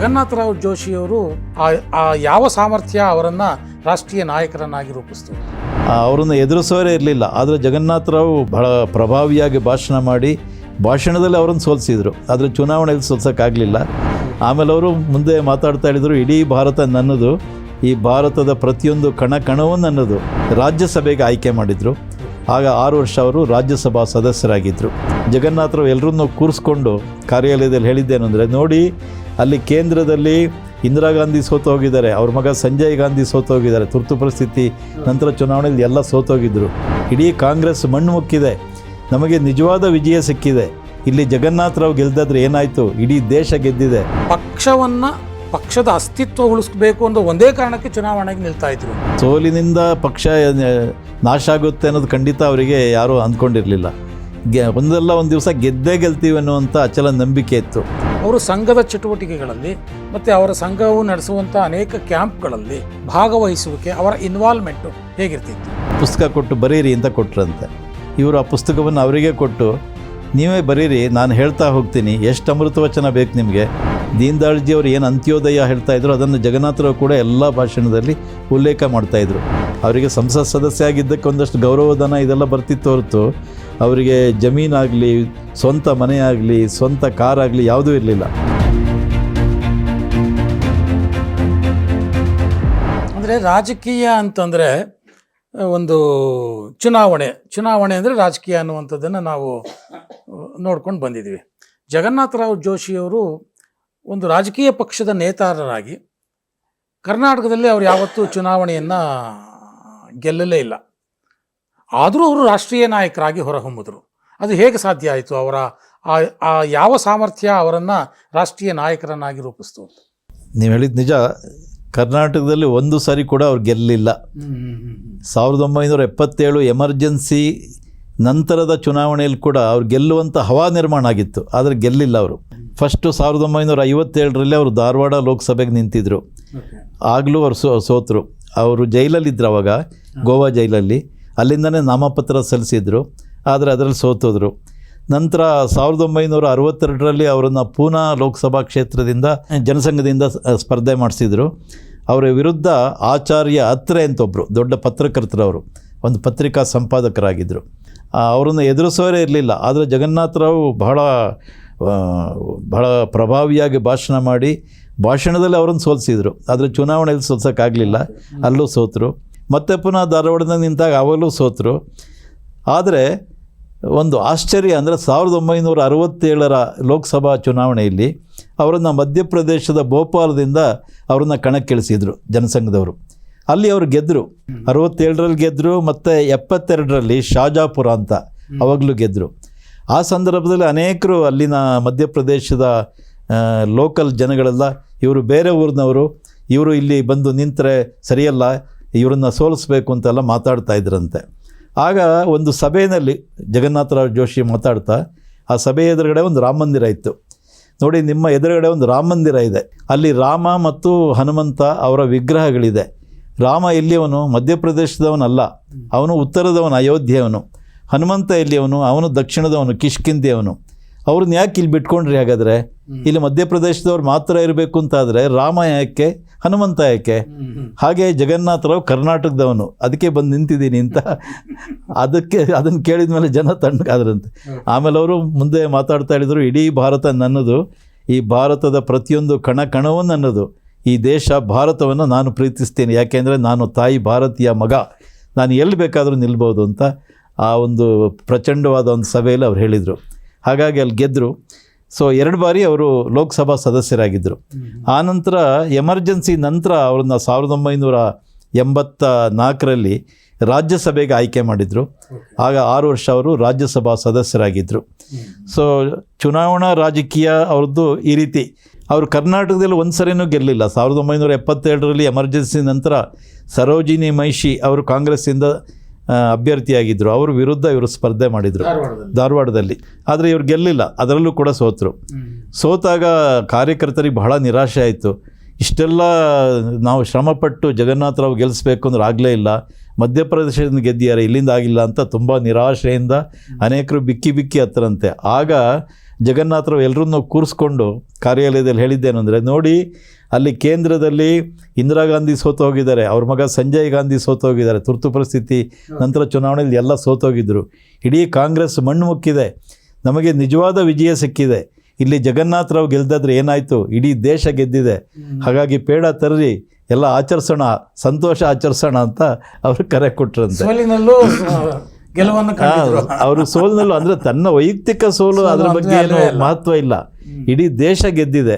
ಜಗನ್ನಾಥರಾವ್ ಜೋಶಿಯವರು ಆ ಯಾವ ಸಾಮರ್ಥ್ಯ ಅವರನ್ನು ರಾಷ್ಟ್ರೀಯ ನಾಯಕರನ್ನಾಗಿ ರೂಪಿಸ್ತು? ಅವರನ್ನು ಎದುರಿಸೋರೇ ಇರಲಿಲ್ಲ. ಆದರೆ ಜಗನ್ನಾಥರಾವ್ ಬಹಳ ಪ್ರಭಾವಿಯಾಗಿ ಭಾಷಣ ಮಾಡಿ ಭಾಷಣದಲ್ಲಿ ಅವರನ್ನು ಸೋಲಿಸಿದರು. ಆದರೆ ಚುನಾವಣೆಯಲ್ಲಿ ಸೋಲ್ಸೋಕ್ಕಾಗಲಿಲ್ಲ. ಆಮೇಲೆ ಅವರು ಮುಂದೆ ಮಾತಾಡ್ತಾ ಹೇಳಿದರು, ಇಡೀ ಭಾರತ ನನ್ನದು. ಈ ಭಾರತದ ಪ್ರತಿಯೊಂದು ಕಣ ಕಣವೂ ನನ್ನದು. ರಾಜ್ಯಸಭೆಗೆ ಆಯ್ಕೆ ಮಾಡಿದರು. ಆಗ ಆರು ವರ್ಷ ಅವರು ರಾಜ್ಯಸಭಾ ಸದಸ್ಯರಾಗಿದ್ದರು ಜಗನ್ನಾಥರು ಎಲ್ಲರನ್ನೂ ಕೂರಿಸ್ಕೊಂಡು ಕಾರ್ಯಾಲಯದಲ್ಲಿ ಹೇಳಿದ್ದೇನೆಂದರೆ ನೋಡಿ, ಅಲ್ಲಿ ಕೇಂದ್ರದಲ್ಲಿ ಇಂದಿರಾ ಗಾಂಧಿ ಸೋತೋಗಿದ್ದಾರೆ ಅವ್ರ ಮಗ ಸಂಜಯ್ ಗಾಂಧಿ ಸೋತೋಗಿದ್ದಾರೆ ತುರ್ತು ಪರಿಸ್ಥಿತಿ, ನಂತರ ಚುನಾವಣೆಯಲ್ಲಿ ಎಲ್ಲ ಸೋತೋಗಿದ್ದರು ಇಡೀ ಕಾಂಗ್ರೆಸ್ ಮಣ್ಣು ಮುಕ್ಕಿದೆ, ನಮಗೆ ನಿಜವಾದ ವಿಜಯ ಸಿಕ್ಕಿದೆ. ಇಲ್ಲಿ ಜಗನ್ನಾಥರಾವ್ ಗೆಲ್ದಾದ್ರೆ ಏನಾಯಿತು? ಇಡೀ ದೇಶ ಗೆದ್ದಿದೆ. ಪಕ್ಷವನ್ನ ಪಕ್ಷದ ಅಸ್ತಿತ್ವ ಉಳಿಸ್ಬೇಕು ಅನ್ನೋ ಒಂದೇ ಕಾರಣಕ್ಕೆ ಚುನಾವಣೆಗೆ ನಿಲ್ತಾ ಇದ್ರು. ಸೋಲಿನಿಂದ ಪಕ್ಷ ನಾಶ ಆಗುತ್ತೆ ಅನ್ನೋದು ಖಂಡಿತ ಅವರಿಗೆ ಯಾರೂ ಅಂದ್ಕೊಂಡಿರಲಿಲ್ಲ. ಗೆ ಒಂದಲ್ಲ ಒಂದು ದಿವಸ ಗೆದ್ದೇ ಗೆಲ್ತೀವಿ ಅನ್ನುವಂಥ ಅಚಲ ನಂಬಿಕೆ ಇತ್ತು. ಅವರು ಸಂಘದ ಚಟುವಟಿಕೆಗಳಲ್ಲಿ ಮತ್ತು ಅವರ ಸಂಘವು ನಡೆಸುವಂಥ ಅನೇಕ ಕ್ಯಾಂಪ್ಗಳಲ್ಲಿ ಭಾಗವಹಿಸುವಿಕೆ ಅವರ ಇನ್ವಾಲ್ವ್ಮೆಂಟು ಹೇಗಿರ್ತಿತ್ತು? ಪುಸ್ತಕ ಕೊಟ್ಟು ಬರೀರಿ ಅಂತ ಕೊಟ್ರಂತೆ. ಇವರು ಆ ಪುಸ್ತಕವನ್ನು ಅವರಿಗೆ ಕೊಟ್ಟು ನೀವೇ ಬರೀರಿ ನಾನು ಹೇಳ್ತಾ ಹೋಗ್ತೀನಿ ಎಷ್ಟು ಅಮೃತವಚನ ಬೇಕು ನಿಮಗೆ? ದೀನದಯಾಳ್ಜಿ ಅವರು ಏನು ಅಂತ್ಯೋದಯ ಹೇಳ್ತಾ ಇದ್ರು ಅದನ್ನು ಜಗನ್ನಾಥರಾವ್ ಕೂಡ ಎಲ್ಲ ಭಾಷಣದಲ್ಲಿ ಉಲ್ಲೇಖ ಮಾಡ್ತಾಯಿದ್ರು ಅವರಿಗೆ ಸಂಸತ್ ಸದಸ್ಯ ಆಗಿದ್ದಕ್ಕೆ ಒಂದಷ್ಟು ಗೌರವಧನ ಇದೆಲ್ಲ ಬರ್ತಿತ್ತು ಹೊರತು ಅವರಿಗೆ ಜಮೀನಾಗಲಿ ಸ್ವಂತ ಮನೆ ಆಗಲಿ, ಸ್ವಂತ ಕಾರ್ ಆಗಲಿ ಯಾವುದೂ ಇರಲಿಲ್ಲ. ಅಂದರೆ ರಾಜಕೀಯ ಅಂತಂದರೆ ಒಂದು ಚುನಾವಣೆ ಚುನಾವಣೆ ಅಂದರೆ ರಾಜಕೀಯ ಅನ್ನುವಂಥದ್ದನ್ನು ನಾವು ನೋಡ್ಕೊಂಡು ಬಂದಿದ್ದೀವಿ. ಜಗನ್ನಾಥರಾವ್ ಜೋಶಿಯವರು ಒಂದು ರಾಜಕೀಯ ಪಕ್ಷದ ನೇತಾರರಾಗಿ ಕರ್ನಾಟಕದಲ್ಲಿ ಅವರು ಯಾವತ್ತೂ ಚುನಾವಣೆಯನ್ನು ಗೆಲ್ಲಲೇ ಇಲ್ಲ. ಆದರೂ ಅವರು ರಾಷ್ಟ್ರೀಯ ನಾಯಕರಾಗಿ ಹೊರಹೊಮ್ಮಿದ್ರು. ಅದು ಹೇಗೆ ಸಾಧ್ಯ ಆಯಿತು? ಅವರ ಆ ಆ ಯಾವ ಸಾಮರ್ಥ್ಯ ಅವರನ್ನು ರಾಷ್ಟ್ರೀಯ ನಾಯಕರನ್ನಾಗಿ ರೂಪಿಸ್ತು ನೀವು ಹೇಳಿದ ನಿಜ. ಕರ್ನಾಟಕದಲ್ಲಿ ಒಂದು ಸಾರಿ ಕೂಡ ಅವ್ರು ಗೆಲ್ಲಲಿಲ್ಲ ಸಾವಿರದ ಒಂಬೈನೂರ ಎಪ್ಪತ್ತೇಳು ಎಮರ್ಜೆನ್ಸಿ ನಂತರದ ಚುನಾವಣೆಯಲ್ಲಿ ಕೂಡ ಅವ್ರು ಗೆಲ್ಲುವಂಥ ಹವಾ ನಿರ್ಮಾಣ ಆಗಿತ್ತು ಆದರೆ ಗೆಲ್ಲಿಲ್ಲ ಅವರು. ಫಸ್ಟು ಸಾವಿರದ ಒಂಬೈನೂರ ಐವತ್ತೇಳರಲ್ಲಿ ಅವರು ಧಾರವಾಡ ಲೋಕಸಭೆಗೆ ನಿಂತಿದ್ದರು ಆಗಲೂ ಅವರು ಸೋ ಸೋತರು. ಅವರು ಜೈಲಲ್ಲಿದ್ದರು ಅವಾಗ ಗೋವಾ ಜೈಲಲ್ಲಿ. ಅಲ್ಲಿಂದನೇ ನಾಮಪತ್ರ ಸಲ್ಲಿಸಿದ್ರು ಆದರೆ ಅದರಲ್ಲಿ ಸೋತೋದ್ರು. ನಂತರ ಸಾವಿರದ ಒಂಬೈನೂರ ಅರವತ್ತೆರಡರಲ್ಲಿ ಅವರನ್ನು ಪೂನಾ ಲೋಕಸಭಾ ಕ್ಷೇತ್ರದಿಂದ ಜನಸಂಘದಿಂದ ಸ್ಪರ್ಧೆ ಮಾಡಿಸಿದರು. ಅವರ ವಿರುದ್ಧ ಆಚಾರ್ಯ ಅತ್ರೆ ಅಂತ ಒಬ್ಬರು ದೊಡ್ಡ ಪತ್ರಕರ್ತರವರು ಒಂದು ಪತ್ರಿಕಾ ಸಂಪಾದಕರಾಗಿದ್ದರು ಅವರನ್ನು ಎದುರಿಸೋರೇ ಇರಲಿಲ್ಲ. ಆದರೆ ಜಗನ್ನಾಥರಾವ್ ಬಹಳ ಬಹಳ ಪ್ರಭಾವಿಯಾಗಿ ಭಾಷಣ ಮಾಡಿ ಭಾಷಣದಲ್ಲಿ ಅವರನ್ನು ಸೋಲಿಸಿದರು. ಆದರೆ ಚುನಾವಣೆಯಲ್ಲಿ ಸೋಲ್ಸೋಕ್ಕಾಗಲಿಲ್ಲ. ಅಲ್ಲೂ ಸೋತರು. ಮತ್ತೆ ಪುನಃ ಧಾರವಾಡದ ನಿಂತಾಗ ಅವಲ್ಲೂ ಸೋತರು. ಆದರೆ ಒಂದು ಆಶ್ಚರ್ಯ ಅಂದರೆ ಸಾವಿರದ ಒಂಬೈನೂರ ಅರವತ್ತೇಳರ ಲೋಕಸಭಾ ಚುನಾವಣೆಯಲ್ಲಿ ಅವರನ್ನು ಮಧ್ಯಪ್ರದೇಶದ ಭೋಪಾಲದಿಂದ ಅವರನ್ನು ಕಣಕ್ಕಿಳಿಸಿದರು ಜನಸಂಘದವರು. ಅಲ್ಲಿ ಅವರು ಗೆದ್ದರು ಅರವತ್ತೇಳರಲ್ಲಿ ಗೆದ್ದರು ಮತ್ತು ಎಪ್ಪತ್ತೆರಡರಲ್ಲಿ ಶಾಜಾಪುರ ಅಂತ ಅವಾಗಲೂ ಗೆದ್ದರು ಆ ಸಂದರ್ಭದಲ್ಲಿ ಅನೇಕರು ಅಲ್ಲಿನ ಮಧ್ಯಪ್ರದೇಶದ ಲೋಕಲ್ ಜನಗಳೆಲ್ಲ ಇವರು ಬೇರೆ ಊರಿನವರು ಇವರು ಇಲ್ಲಿ ಬಂದು ನಿಂತರೆ ಸರಿಯಲ್ಲ ಇವರನ್ನ ಸೋಲಿಸ್ಬೇಕು ಅಂತೆಲ್ಲ ಮಾತಾಡ್ತಾ ಇದ್ರಂತೆ. ಆಗ ಒಂದು ಸಭೆಯಲ್ಲಿ ಜಗನ್ನಾಥರಾವ್ ಜೋಶಿ ಮಾತಾಡ್ತಾ ಆ ಸಭೆ ಎದುರುಗಡೆ ಒಂದು ರಾಮ ಮಂದಿರ ಇತ್ತು. ನೋಡಿ ನಿಮ್ಮ ಎದುರುಗಡೆ ಒಂದು ರಾಮ ಮಂದಿರ ಇದೆ. ಅಲ್ಲಿ ರಾಮ ಮತ್ತು ಹನುಮಂತ ಅವರ ವಿಗ್ರಹಗಳಿದೆ. ರಾಮ ಎಲ್ಲಿಯವನು? ಮಧ್ಯಪ್ರದೇಶದವನಲ್ಲ. ಅವನು ಉತ್ತರದವನು ಅಯೋಧ್ಯೆಯವನು. ಹನುಮಂತ ಎಲ್ಲಿಯವನು? ಅವನು ದಕ್ಷಿಣದವನು ಕಿಷ್ಕಿಂದಿಯವನು ಅವ್ರನ್ನ ಯಾಕೆ ಇಲ್ಲಿ ಬಿಟ್ಕೊಂಡ್ರಿ ಹಾಗಾದರೆ? ಇಲ್ಲಿ ಮಧ್ಯಪ್ರದೇಶದವ್ರು ಮಾತ್ರ ಇರಬೇಕು ಅಂತಾದರೆ ರಾಮ ಯಾಕೆ ಹನುಮಂತ ಯಾಕೆ? ಹಾಗೆ ಜಗನ್ನಾಥರಾವ್ ಕರ್ನಾಟಕದವನು. ಅದಕ್ಕೆ ಬಂದು ನಿಂತಿದ್ದೀನಿ ಅಂತ. ಅದಕ್ಕೆ ಅದನ್ನು ಕೇಳಿದ ಮೇಲೆ ಜನ ತಣ್ಣಗಾದ್ರಂತೆ ಆಮೇಲೆ ಅವರು ಮುಂದೆ ಮಾತಾಡ್ತಾ ಹೇಳಿದರು ಇಡೀ ಭಾರತ ನನ್ನದು. ಈ ಭಾರತದ ಪ್ರತಿಯೊಂದು ಕಣ ಕಣವೂ ನನ್ನದು. ಈ ದೇಶ ಭಾರತವನ್ನು ನಾನು ಪ್ರೀತಿಸ್ತೇನೆ. ಯಾಕೆಂದರೆ ನಾನು ತಾಯಿ ಭಾರತೀಯ ಮಗ. ನಾನು ಎಲ್ಲಿ ಬೇಕಾದರೂ ನಿಲ್ಬೋದು ಅಂತ ಆ ಒಂದು ಪ್ರಚಂಡವಾದ ಒಂದು ಸಭೆಯಲ್ಲಿ ಅವ್ರು ಹೇಳಿದರು. ಹಾಗಾಗಿ ಅಲ್ಲಿ ಗೆದ್ದರು ಸೊ ಎರಡು ಬಾರಿ ಅವರು ಲೋಕಸಭಾ ಸದಸ್ಯರಾಗಿದ್ದರು ಆನಂತರ ಎಮರ್ಜೆನ್ಸಿ ನಂತರ ಅವ್ರನ್ನ ಸಾವಿರದ ಒಂಬೈನೂರ ಎಂಬತ್ತ ನಾಲ್ಕರಲ್ಲಿ ರಾಜ್ಯಸಭೆಗೆ ಆಯ್ಕೆ ಮಾಡಿದರು. ಆಗ ಆರು ವರ್ಷ ಅವರು ರಾಜ್ಯಸಭಾ ಸದಸ್ಯರಾಗಿದ್ದರು ಸೊ ಚುನಾವಣಾ ರಾಜಕೀಯ ಅವ್ರದ್ದು ಈ ರೀತಿ. ಅವರು ಕರ್ನಾಟಕದಲ್ಲಿ ಒಂದು ಸರಿನೂ ಗೆಲ್ಲಲಿಲ್ಲ ಸಾವಿರದ ಒಂಬೈನೂರ ಎಪ್ಪತ್ತೆರಡರಲ್ಲಿ ಎಮರ್ಜೆನ್ಸಿ ನಂತರ ಸರೋಜಿನಿ ಮೈಷಿ ಅವರು ಕಾಂಗ್ರೆಸ್ಸಿಂದ ಅಭ್ಯರ್ಥಿಯಾಗಿದ್ದರು ಅವ್ರ ವಿರುದ್ಧ ಇವರು ಸ್ಪರ್ಧೆ ಮಾಡಿದರು. ಧಾರವಾಡದಲ್ಲಿ. ಆದರೆ ಇವ್ರು ಗೆಲ್ಲಿಲ್ಲ. ಅದರಲ್ಲೂ ಕೂಡ ಸೋತರು. ಸೋತಾಗ ಕಾರ್ಯಕರ್ತರಿಗೆ ಬಹಳ ನಿರಾಶೆ ಆಯಿತು. ಇಷ್ಟೆಲ್ಲ ನಾವು ಶ್ರಮಪಟ್ಟು ಜಗನ್ನಾಥರಾವ್ ಗೆಲ್ಲಿಸ್ಬೇಕು ಅಂದ್ರೆ ಆಗಲೇ ಇಲ್ಲ. ಮಧ್ಯಪ್ರದೇಶದಿಂದ ಗೆದ್ದಿದ್ದಾರೆ ಇಲ್ಲಿಂದ ಆಗಿಲ್ಲ ಅಂತ ತುಂಬ ನಿರಾಶೆಯಿಂದ ಅನೇಕರು ಬಿಕ್ಕಿ ಬಿಕ್ಕಿ ಹತ್ತರಂತೆ. ಆಗ ಜಗನ್ನಾಥರು ಎಲ್ಲರನ್ನೂ ಕೂರಿಸ್ಕೊಂಡು ಕಾರ್ಯಾಲಯದಲ್ಲಿ ಹೇಳಿದ್ದೇನೆಂದರೆ ನೋಡಿ, ಅಲ್ಲಿ ಕೇಂದ್ರದಲ್ಲಿ ಇಂದಿರಾ ಗಾಂಧಿ ಸೋತೋಗಿದ್ದಾರೆ ಅವ್ರ ಮಗ ಸಂಜಯ್ ಗಾಂಧಿ ಸೋತೋಗಿದ್ದಾರೆ ತುರ್ತು ಪರಿಸ್ಥಿತಿ, ನಂತರ ಚುನಾವಣೆಯಲ್ಲಿ ಎಲ್ಲ ಸೋತೋಗಿದ್ದರು ಇಡೀ ಕಾಂಗ್ರೆಸ್ ಮಣ್ಣು ಮುಕ್ಕಿದೆ, ನಮಗೆ ನಿಜವಾದ ವಿಜಯ ಸಿಕ್ಕಿದೆ. ಇಲ್ಲಿ ಜಗನ್ನಾಥರಾವ್ ಗೆಲ್ದಾದ್ರೆ ಏನಾಯಿತು? ಇಡೀ ದೇಶ ಗೆದ್ದಿದೆ. ಹಾಗಾಗಿ ಪೇಡ ತರ್ರಿ ಎಲ್ಲ ಆಚರಿಸೋಣ ಸಂತೋಷ ಆಚರಿಸೋಣ ಅಂತ ಅವರು ಕರೆ ಕೊಟ್ರಂತೆ. ಗೆಲುವನ್ನು ಅವರು ಸೋಲಿನಲ್ಲೂ ಅಂದ್ರೆ ತನ್ನ ವೈಯಕ್ತಿಕ ಸೋಲು ಅದರ ಬಗ್ಗೆ ಏನು ಮಹತ್ವ ಇಲ್ಲ. ಇಡೀ ದೇಶ ಗೆದ್ದಿದೆ.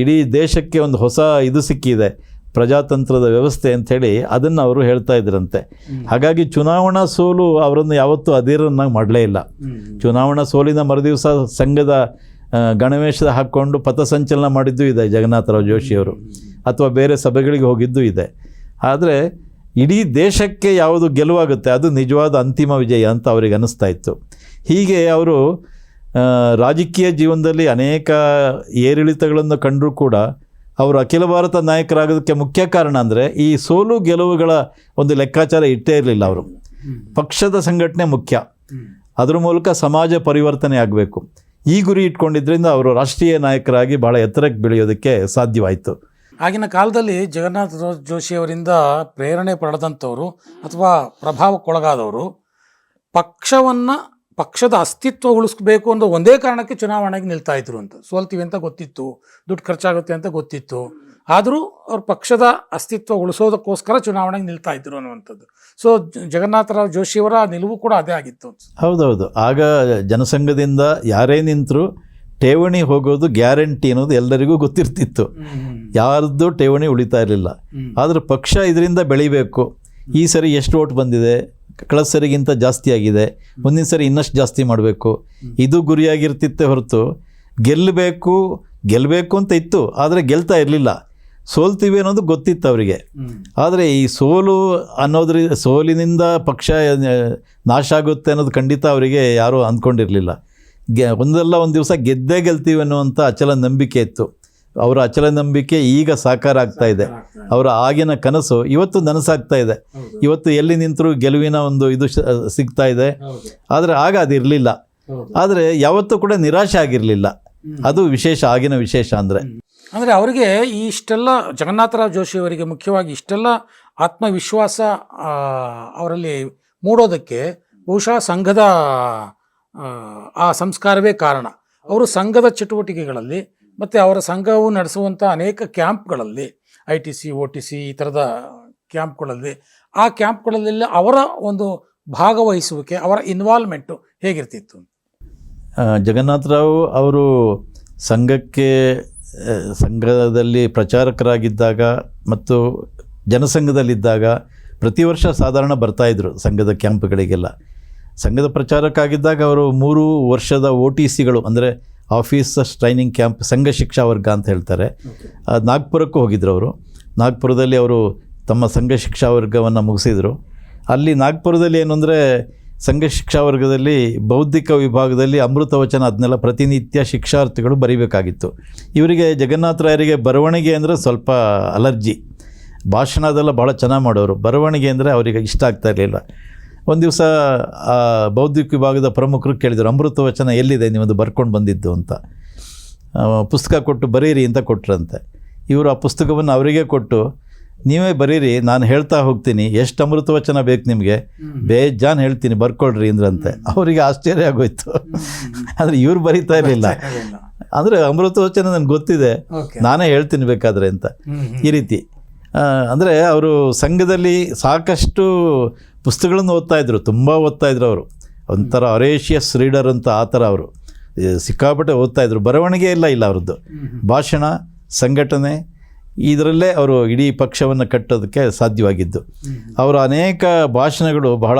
ಇಡೀ ದೇಶಕ್ಕೆ ಒಂದು ಹೊಸ ಇದು ಸಿಕ್ಕಿದೆ ಪ್ರಜಾತಂತ್ರದ ವ್ಯವಸ್ಥೆ ಅಂಥೇಳಿ ಅದನ್ನು ಅವರು ಹೇಳ್ತಾ ಇದ್ರಂತೆ. ಹಾಗಾಗಿ ಚುನಾವಣಾ ಸೋಲು ಅವರನ್ನು ಯಾವತ್ತೂ ಅಧೀರನ್ನಾಗಿ ಮಾಡಲೇ ಇಲ್ಲ. ಚುನಾವಣಾ ಸೋಲಿನ ಮರುದಿವಸ ಸಂಘದ ಗಣವೇಶ ಗಣವೇಶದ ಹಾಕ್ಕೊಂಡು ಪಥಸಂಚಲನ ಮಾಡಿದ್ದು ಇದೆ ಜಗನ್ನಾಥರಾವ್ ಜೋಶಿಯವರು ಅಥವಾ ಬೇರೆ ಸಭೆಗಳಿಗೆ ಹೋಗಿದ್ದು ಇದೆ. ಆದರೆ ಇಡೀ ದೇಶಕ್ಕೆ ಯಾವುದು ಗೆಲುವಾಗುತ್ತೆ, ಅದು ನಿಜವಾದ ಅಂತಿಮ ವಿಜಯ ಅಂತ ಅವರಿಗೆ ಅನ್ನಿಸ್ತಾ ಇತ್ತು. ಹೀಗೆ ಅವರು ರಾಜಕೀಯ ಜೀವನದಲ್ಲಿ ಅನೇಕ ಏರಿಳಿತಗಳನ್ನು ಕಂಡರೂ ಕೂಡ ಅವರು ಅಖಿಲ ಭಾರತ ನಾಯಕರಾಗೋದಕ್ಕೆ ಮುಖ್ಯ ಕಾರಣ ಅಂದರೆ ಈ ಸೋಲು ಗೆಲುವುಗಳ ಒಂದು ಲೆಕ್ಕಾಚಾರ ಇಟ್ಟೇ ಇರಲಿಲ್ಲ ಅವರು. ಪಕ್ಷದ ಸಂಘಟನೆ ಮುಖ್ಯ. ಅದರ ಮೂಲಕ ಸಮಾಜ ಪರಿವರ್ತನೆ ಆಗಬೇಕು. ಈ ಗುರಿ ಇಟ್ಕೊಂಡಿದ್ದರಿಂದ ಅವರು ರಾಷ್ಟ್ರೀಯ ನಾಯಕರಾಗಿ ಭಾಳ ಎತ್ತರಕ್ಕೆ ಬೆಳೆಯೋದಕ್ಕೆ ಸಾಧ್ಯವಾಯಿತು. ಆಗಿನ ಕಾಲದಲ್ಲಿ ಜಗನ್ನಾಥ ಜೋಶಿಯವರಿಂದ ಪ್ರೇರಣೆ ಪಡೆದಂಥವರು ಅಥವಾ ಪ್ರಭಾವಕ್ಕೊಳಗಾದವರು ಪಕ್ಷವನ್ನು ಪಕ್ಷದ ಅಸ್ತಿತ್ವ ಉಳಿಸ್ಬೇಕು ಅನ್ನೋ ಒಂದೇ ಕಾರಣಕ್ಕೆ ಚುನಾವಣೆಗೆ ನಿಲ್ತಾ ಇದ್ರು ಅಂತ. ಸೋಲ್ತೀವಿ ಅಂತ ಗೊತ್ತಿತ್ತು, ದುಡ್ಡು ಖರ್ಚಾಗುತ್ತೆ ಅಂತ ಗೊತ್ತಿತ್ತು. ಆದರೂ ಅವ್ರ ಪಕ್ಷದ ಅಸ್ತಿತ್ವ ಉಳಿಸೋದಕ್ಕೋಸ್ಕರ ಚುನಾವಣೆಗೆ ನಿಲ್ತಾ ಇದ್ರು ಅನ್ನುವಂಥದ್ದು. ಸೊ ಜಗನ್ನಾಥರಾವ್ ಜೋಶಿಯವರ ನಿಲುವು ಕೂಡ ಅದೇ ಆಗಿತ್ತು ಹೌದೌದು. ಆಗ ಜನಸಂಘದಿಂದ ಯಾರೇ ನಿಂತರೂ ಠೇವಣಿ ಹೋಗೋದು ಗ್ಯಾರಂಟಿ ಅನ್ನೋದು ಎಲ್ಲರಿಗೂ ಗೊತ್ತಿರ್ತಿತ್ತು. ಯಾರ್ದು ಠೇವಣಿ ಉಳಿತಾ ಇರಲಿಲ್ಲ. ಆದರೆ ಪಕ್ಷ ಇದರಿಂದ ಬೆಳಿಬೇಕು. ಈ ಸರಿ ಎಷ್ಟು ಓಟ್ ಬಂದಿದೆ? ಕಳೆದ ಸರಿಗಿಂತ ಜಾಸ್ತಿ ಆಗಿದೆ. ಮುಂದಿನ ಸರಿ ಇನ್ನಷ್ಟು ಜಾಸ್ತಿ ಮಾಡಬೇಕು. ಇದು ಗುರಿಯಾಗಿರ್ತಿತ್ತೆ ಹೊರತು ಗೆಲ್ಲಬೇಕು ಗೆಲ್ಲಬೇಕು ಅಂತ ಇತ್ತು ಆದರೆ ಗೆಲ್ತಾ ಇರಲಿಲ್ಲ. ಸೋಲ್ತೀವಿ ಅನ್ನೋದು ಗೊತ್ತಿತ್ತು ಅವರಿಗೆ. ಆದರೆ ಈ ಸೋಲು ಅನ್ನೋದ್ರ ಸೋಲಿನಿಂದ ಪಕ್ಷ ನಾಶ ಆಗುತ್ತೆ ಅನ್ನೋದು ಖಂಡಿತ ಅವರಿಗೆ ಯಾರೂ ಅಂದ್ಕೊಂಡಿರಲಿಲ್ಲ. ಗೆ ಒಂದಲ್ಲ ಒಂದು ದಿವಸ ಗೆದ್ದೇ ಗೆಲ್ತೀವಿ ಅನ್ನುವಂಥ ಅಚಲ ನಂಬಿಕೆ ಇತ್ತು. ಅವರ ಅಚಲ ನಂಬಿಕೆ ಈಗ ಸಾಕಾರ ಆಗ್ತಾ ಇದೆ. ಅವರ ಆಗಿನ ಕನಸು ಇವತ್ತು ನನಸಾಗ್ತಾ ಇದೆ. ಇವತ್ತು ಎಲ್ಲಿ ನಿಂತರೂ ಗೆಲುವಿನ ಒಂದು ಇದು ಸಿಗ್ತಾ ಇದೆ. ಆದರೆ ಆಗ ಅದಿರಲಿಲ್ಲ ಆದರೆ ಯಾವತ್ತೂ ಕೂಡ ನಿರಾಶೆ ಆಗಿರಲಿಲ್ಲ. ಅದು ವಿಶೇಷ ಆಗಿನ ವಿಶೇಷ ಅಂದರೆ. ಅಂದರೆ ಅವರಿಗೆ ಈ ಇಷ್ಟೆಲ್ಲ ಜಗನ್ನಾಥರಾವ್ ಜೋಶಿ ಅವರಿಗೆ ಮುಖ್ಯವಾಗಿ ಇಷ್ಟೆಲ್ಲ ಆತ್ಮವಿಶ್ವಾಸ ಅವರಲ್ಲಿ ಮೂಡೋದಕ್ಕೆ ಬಹುಶಃ ಸಂಘದ ಆ, ಸಂಸ್ಕಾರವೇ ಕಾರಣ. ಅವರು ಸಂಘದ ಚಟುವಟಿಕೆಗಳಲ್ಲಿ ಮತ್ತು ಅವರ ಸಂಘವು ನಡೆಸುವಂಥ ಅನೇಕ ಕ್ಯಾಂಪ್ಗಳಲ್ಲಿ I T C O T C ಈ ಥರದ ಕ್ಯಾಂಪ್ಗಳಲ್ಲಿ ಆ ಕ್ಯಾಂಪ್ಗಳಲ್ಲೆಲ್ಲ ಅವರ ಒಂದು ಭಾಗವಹಿಸುವಿಕೆ ಅವರ ಇನ್ವಾಲ್ವ್ಮೆಂಟು ಹೇಗಿರ್ತಿತ್ತು? ಜಗನ್ನಾಥರಾವ್ ಅವರು ಸಂಘಕ್ಕೆ ಸಂಘದಲ್ಲಿ ಪ್ರಚಾರಕರಾಗಿದ್ದಾಗ ಮತ್ತು ಜನಸಂಘದಲ್ಲಿದ್ದಾಗ ಪ್ರತಿ ವರ್ಷ ಸಾಧಾರಣ ಬರ್ತಾಯಿದ್ರು ಸಂಘದ ಕ್ಯಾಂಪ್ಗಳಿಗೆಲ್ಲ. ಸಂಘದ ಪ್ರಚಾರಕ್ಕಾಗಿದ್ದಾಗ ಅವರು ಮೂರು ವರ್ಷದ ಒ ಟಿ ಸಿಗಳು, ಅಂದರೆ ಆಫೀಸರ್ಸ್ ಟ್ರೈನಿಂಗ್ ಕ್ಯಾಂಪ್, ಸಂಘ ಶಿಕ್ಷಾ ವರ್ಗ ಅಂತ ಹೇಳ್ತಾರೆ. ನಾಗ್ಪುರಕ್ಕೂ ಹೋಗಿದ್ರು ಅವರು. ನಾಗ್ಪುರದಲ್ಲಿ ಅವರು ತಮ್ಮ ಸಂಘ ಶಿಕ್ಷಾ ವರ್ಗವನ್ನು ಮುಗಿಸಿದರು. ಅಲ್ಲಿ ನಾಗ್ಪುರದಲ್ಲಿ ಏನು ಅಂದರೆ ಸಂಘ ಶಿಕ್ಷಾ ವರ್ಗದಲ್ಲಿ ಬೌದ್ಧಿಕ ವಿಭಾಗದಲ್ಲಿ ಅಮೃತ ವಚನ ಅದನ್ನೆಲ್ಲ ಪ್ರತಿನಿತ್ಯ ಶಿಕ್ಷಾರ್ಥಿಗಳು ಬರೀಬೇಕಾಗಿತ್ತು. ಇವರಿಗೆ ಜಗನ್ನಾಥರಾಯರಿಗೆ ಬರವಣಿಗೆ ಅಂದರೆ ಸ್ವಲ್ಪ ಅಲರ್ಜಿ. ಭಾಷಣ ಅದೆಲ್ಲ ಭಾಳ ಚೆನ್ನಾಗಿ ಮಾಡೋರು. ಬರವಣಿಗೆ ಅಂದರೆ ಅವರಿಗೆ ಇಷ್ಟ ಆಗ್ತಾ ಇರಲಿಲ್ಲ. ಒಂದು ದಿವಸ ಆ ಬೌದ್ಧಿಕ ವಿಭಾಗದ ಪ್ರಮುಖರು ಕೇಳಿದರು ಅಮೃತ ವಚನ ಎಲ್ಲಿದೆ? ನೀವು ಬರ್ಕೊಂಡು ಬಂದಿದ್ದು ಅಂತ. ಪುಸ್ತಕ ಕೊಟ್ಟು ಬರೀರಿ ಅಂತ ಕೊಟ್ರಂತೆ. ಇವರು ಆ ಪುಸ್ತಕವನ್ನು ಅವರಿಗೆ ಕೊಟ್ಟು ನೀವೇ ಬರೀರಿ ನಾನು ಹೇಳ್ತಾ ಹೋಗ್ತೀನಿ ಎಷ್ಟು ಅಮೃತ ವಚನ ಬೇಕು ನಿಮಗೆ? ಬೇಜಾನ್ ಹೇಳ್ತೀನಿ ಬರ್ಕೊಳ್ರಿ ಅಂದ್ರಂತೆ. ಅವರಿಗೆ ಆಶ್ಚರ್ಯ ಆಗೋಯ್ತು. ಆದರೆ ಇವ್ರು ಬರೀತಾ ಇರಲಿಲ್ಲ. ಅಂದರೆ ಅಮೃತ ವಚನ ನನಗೆ ಗೊತ್ತಿದೆ. ನಾನೇ ಹೇಳ್ತೀನಿ ಬೇಕಾದ್ರೆ ಅಂತ. ಈ ರೀತಿ. ಅಂದರೆ ಅವರು ಸಂಘದಲ್ಲಿ ಸಾಕಷ್ಟು ಪುಸ್ತಕಗಳನ್ನು ಓದ್ತಾ ಇದ್ರು ತುಂಬ ಓದ್ತಾ ಇದ್ರು ಅವರು. ಒಂಥರ ಅರೇಷಿಯಸ್ ರೀಡರ್ ಅಂತ ಆ ಥರ ಅವರು. ಸಿಕ್ಕಾಪಟ್ಟೆ ಓದ್ತಾ ಇದ್ರು. ಬರವಣಿಗೆ ಇಲ್ಲ ಇಲ್ಲ ಅವ್ರದ್ದು. ಭಾಷಣ ಸಂಘಟನೆ ಇದರಲ್ಲೇ ಅವರು ಇಡೀ ಪಕ್ಷವನ್ನು ಕಟ್ಟೋದಕ್ಕೆ ಸಾಧ್ಯವಾಗಿದ್ದು. ಅವರ ಅನೇಕ ಭಾಷಣಗಳು ಬಹಳ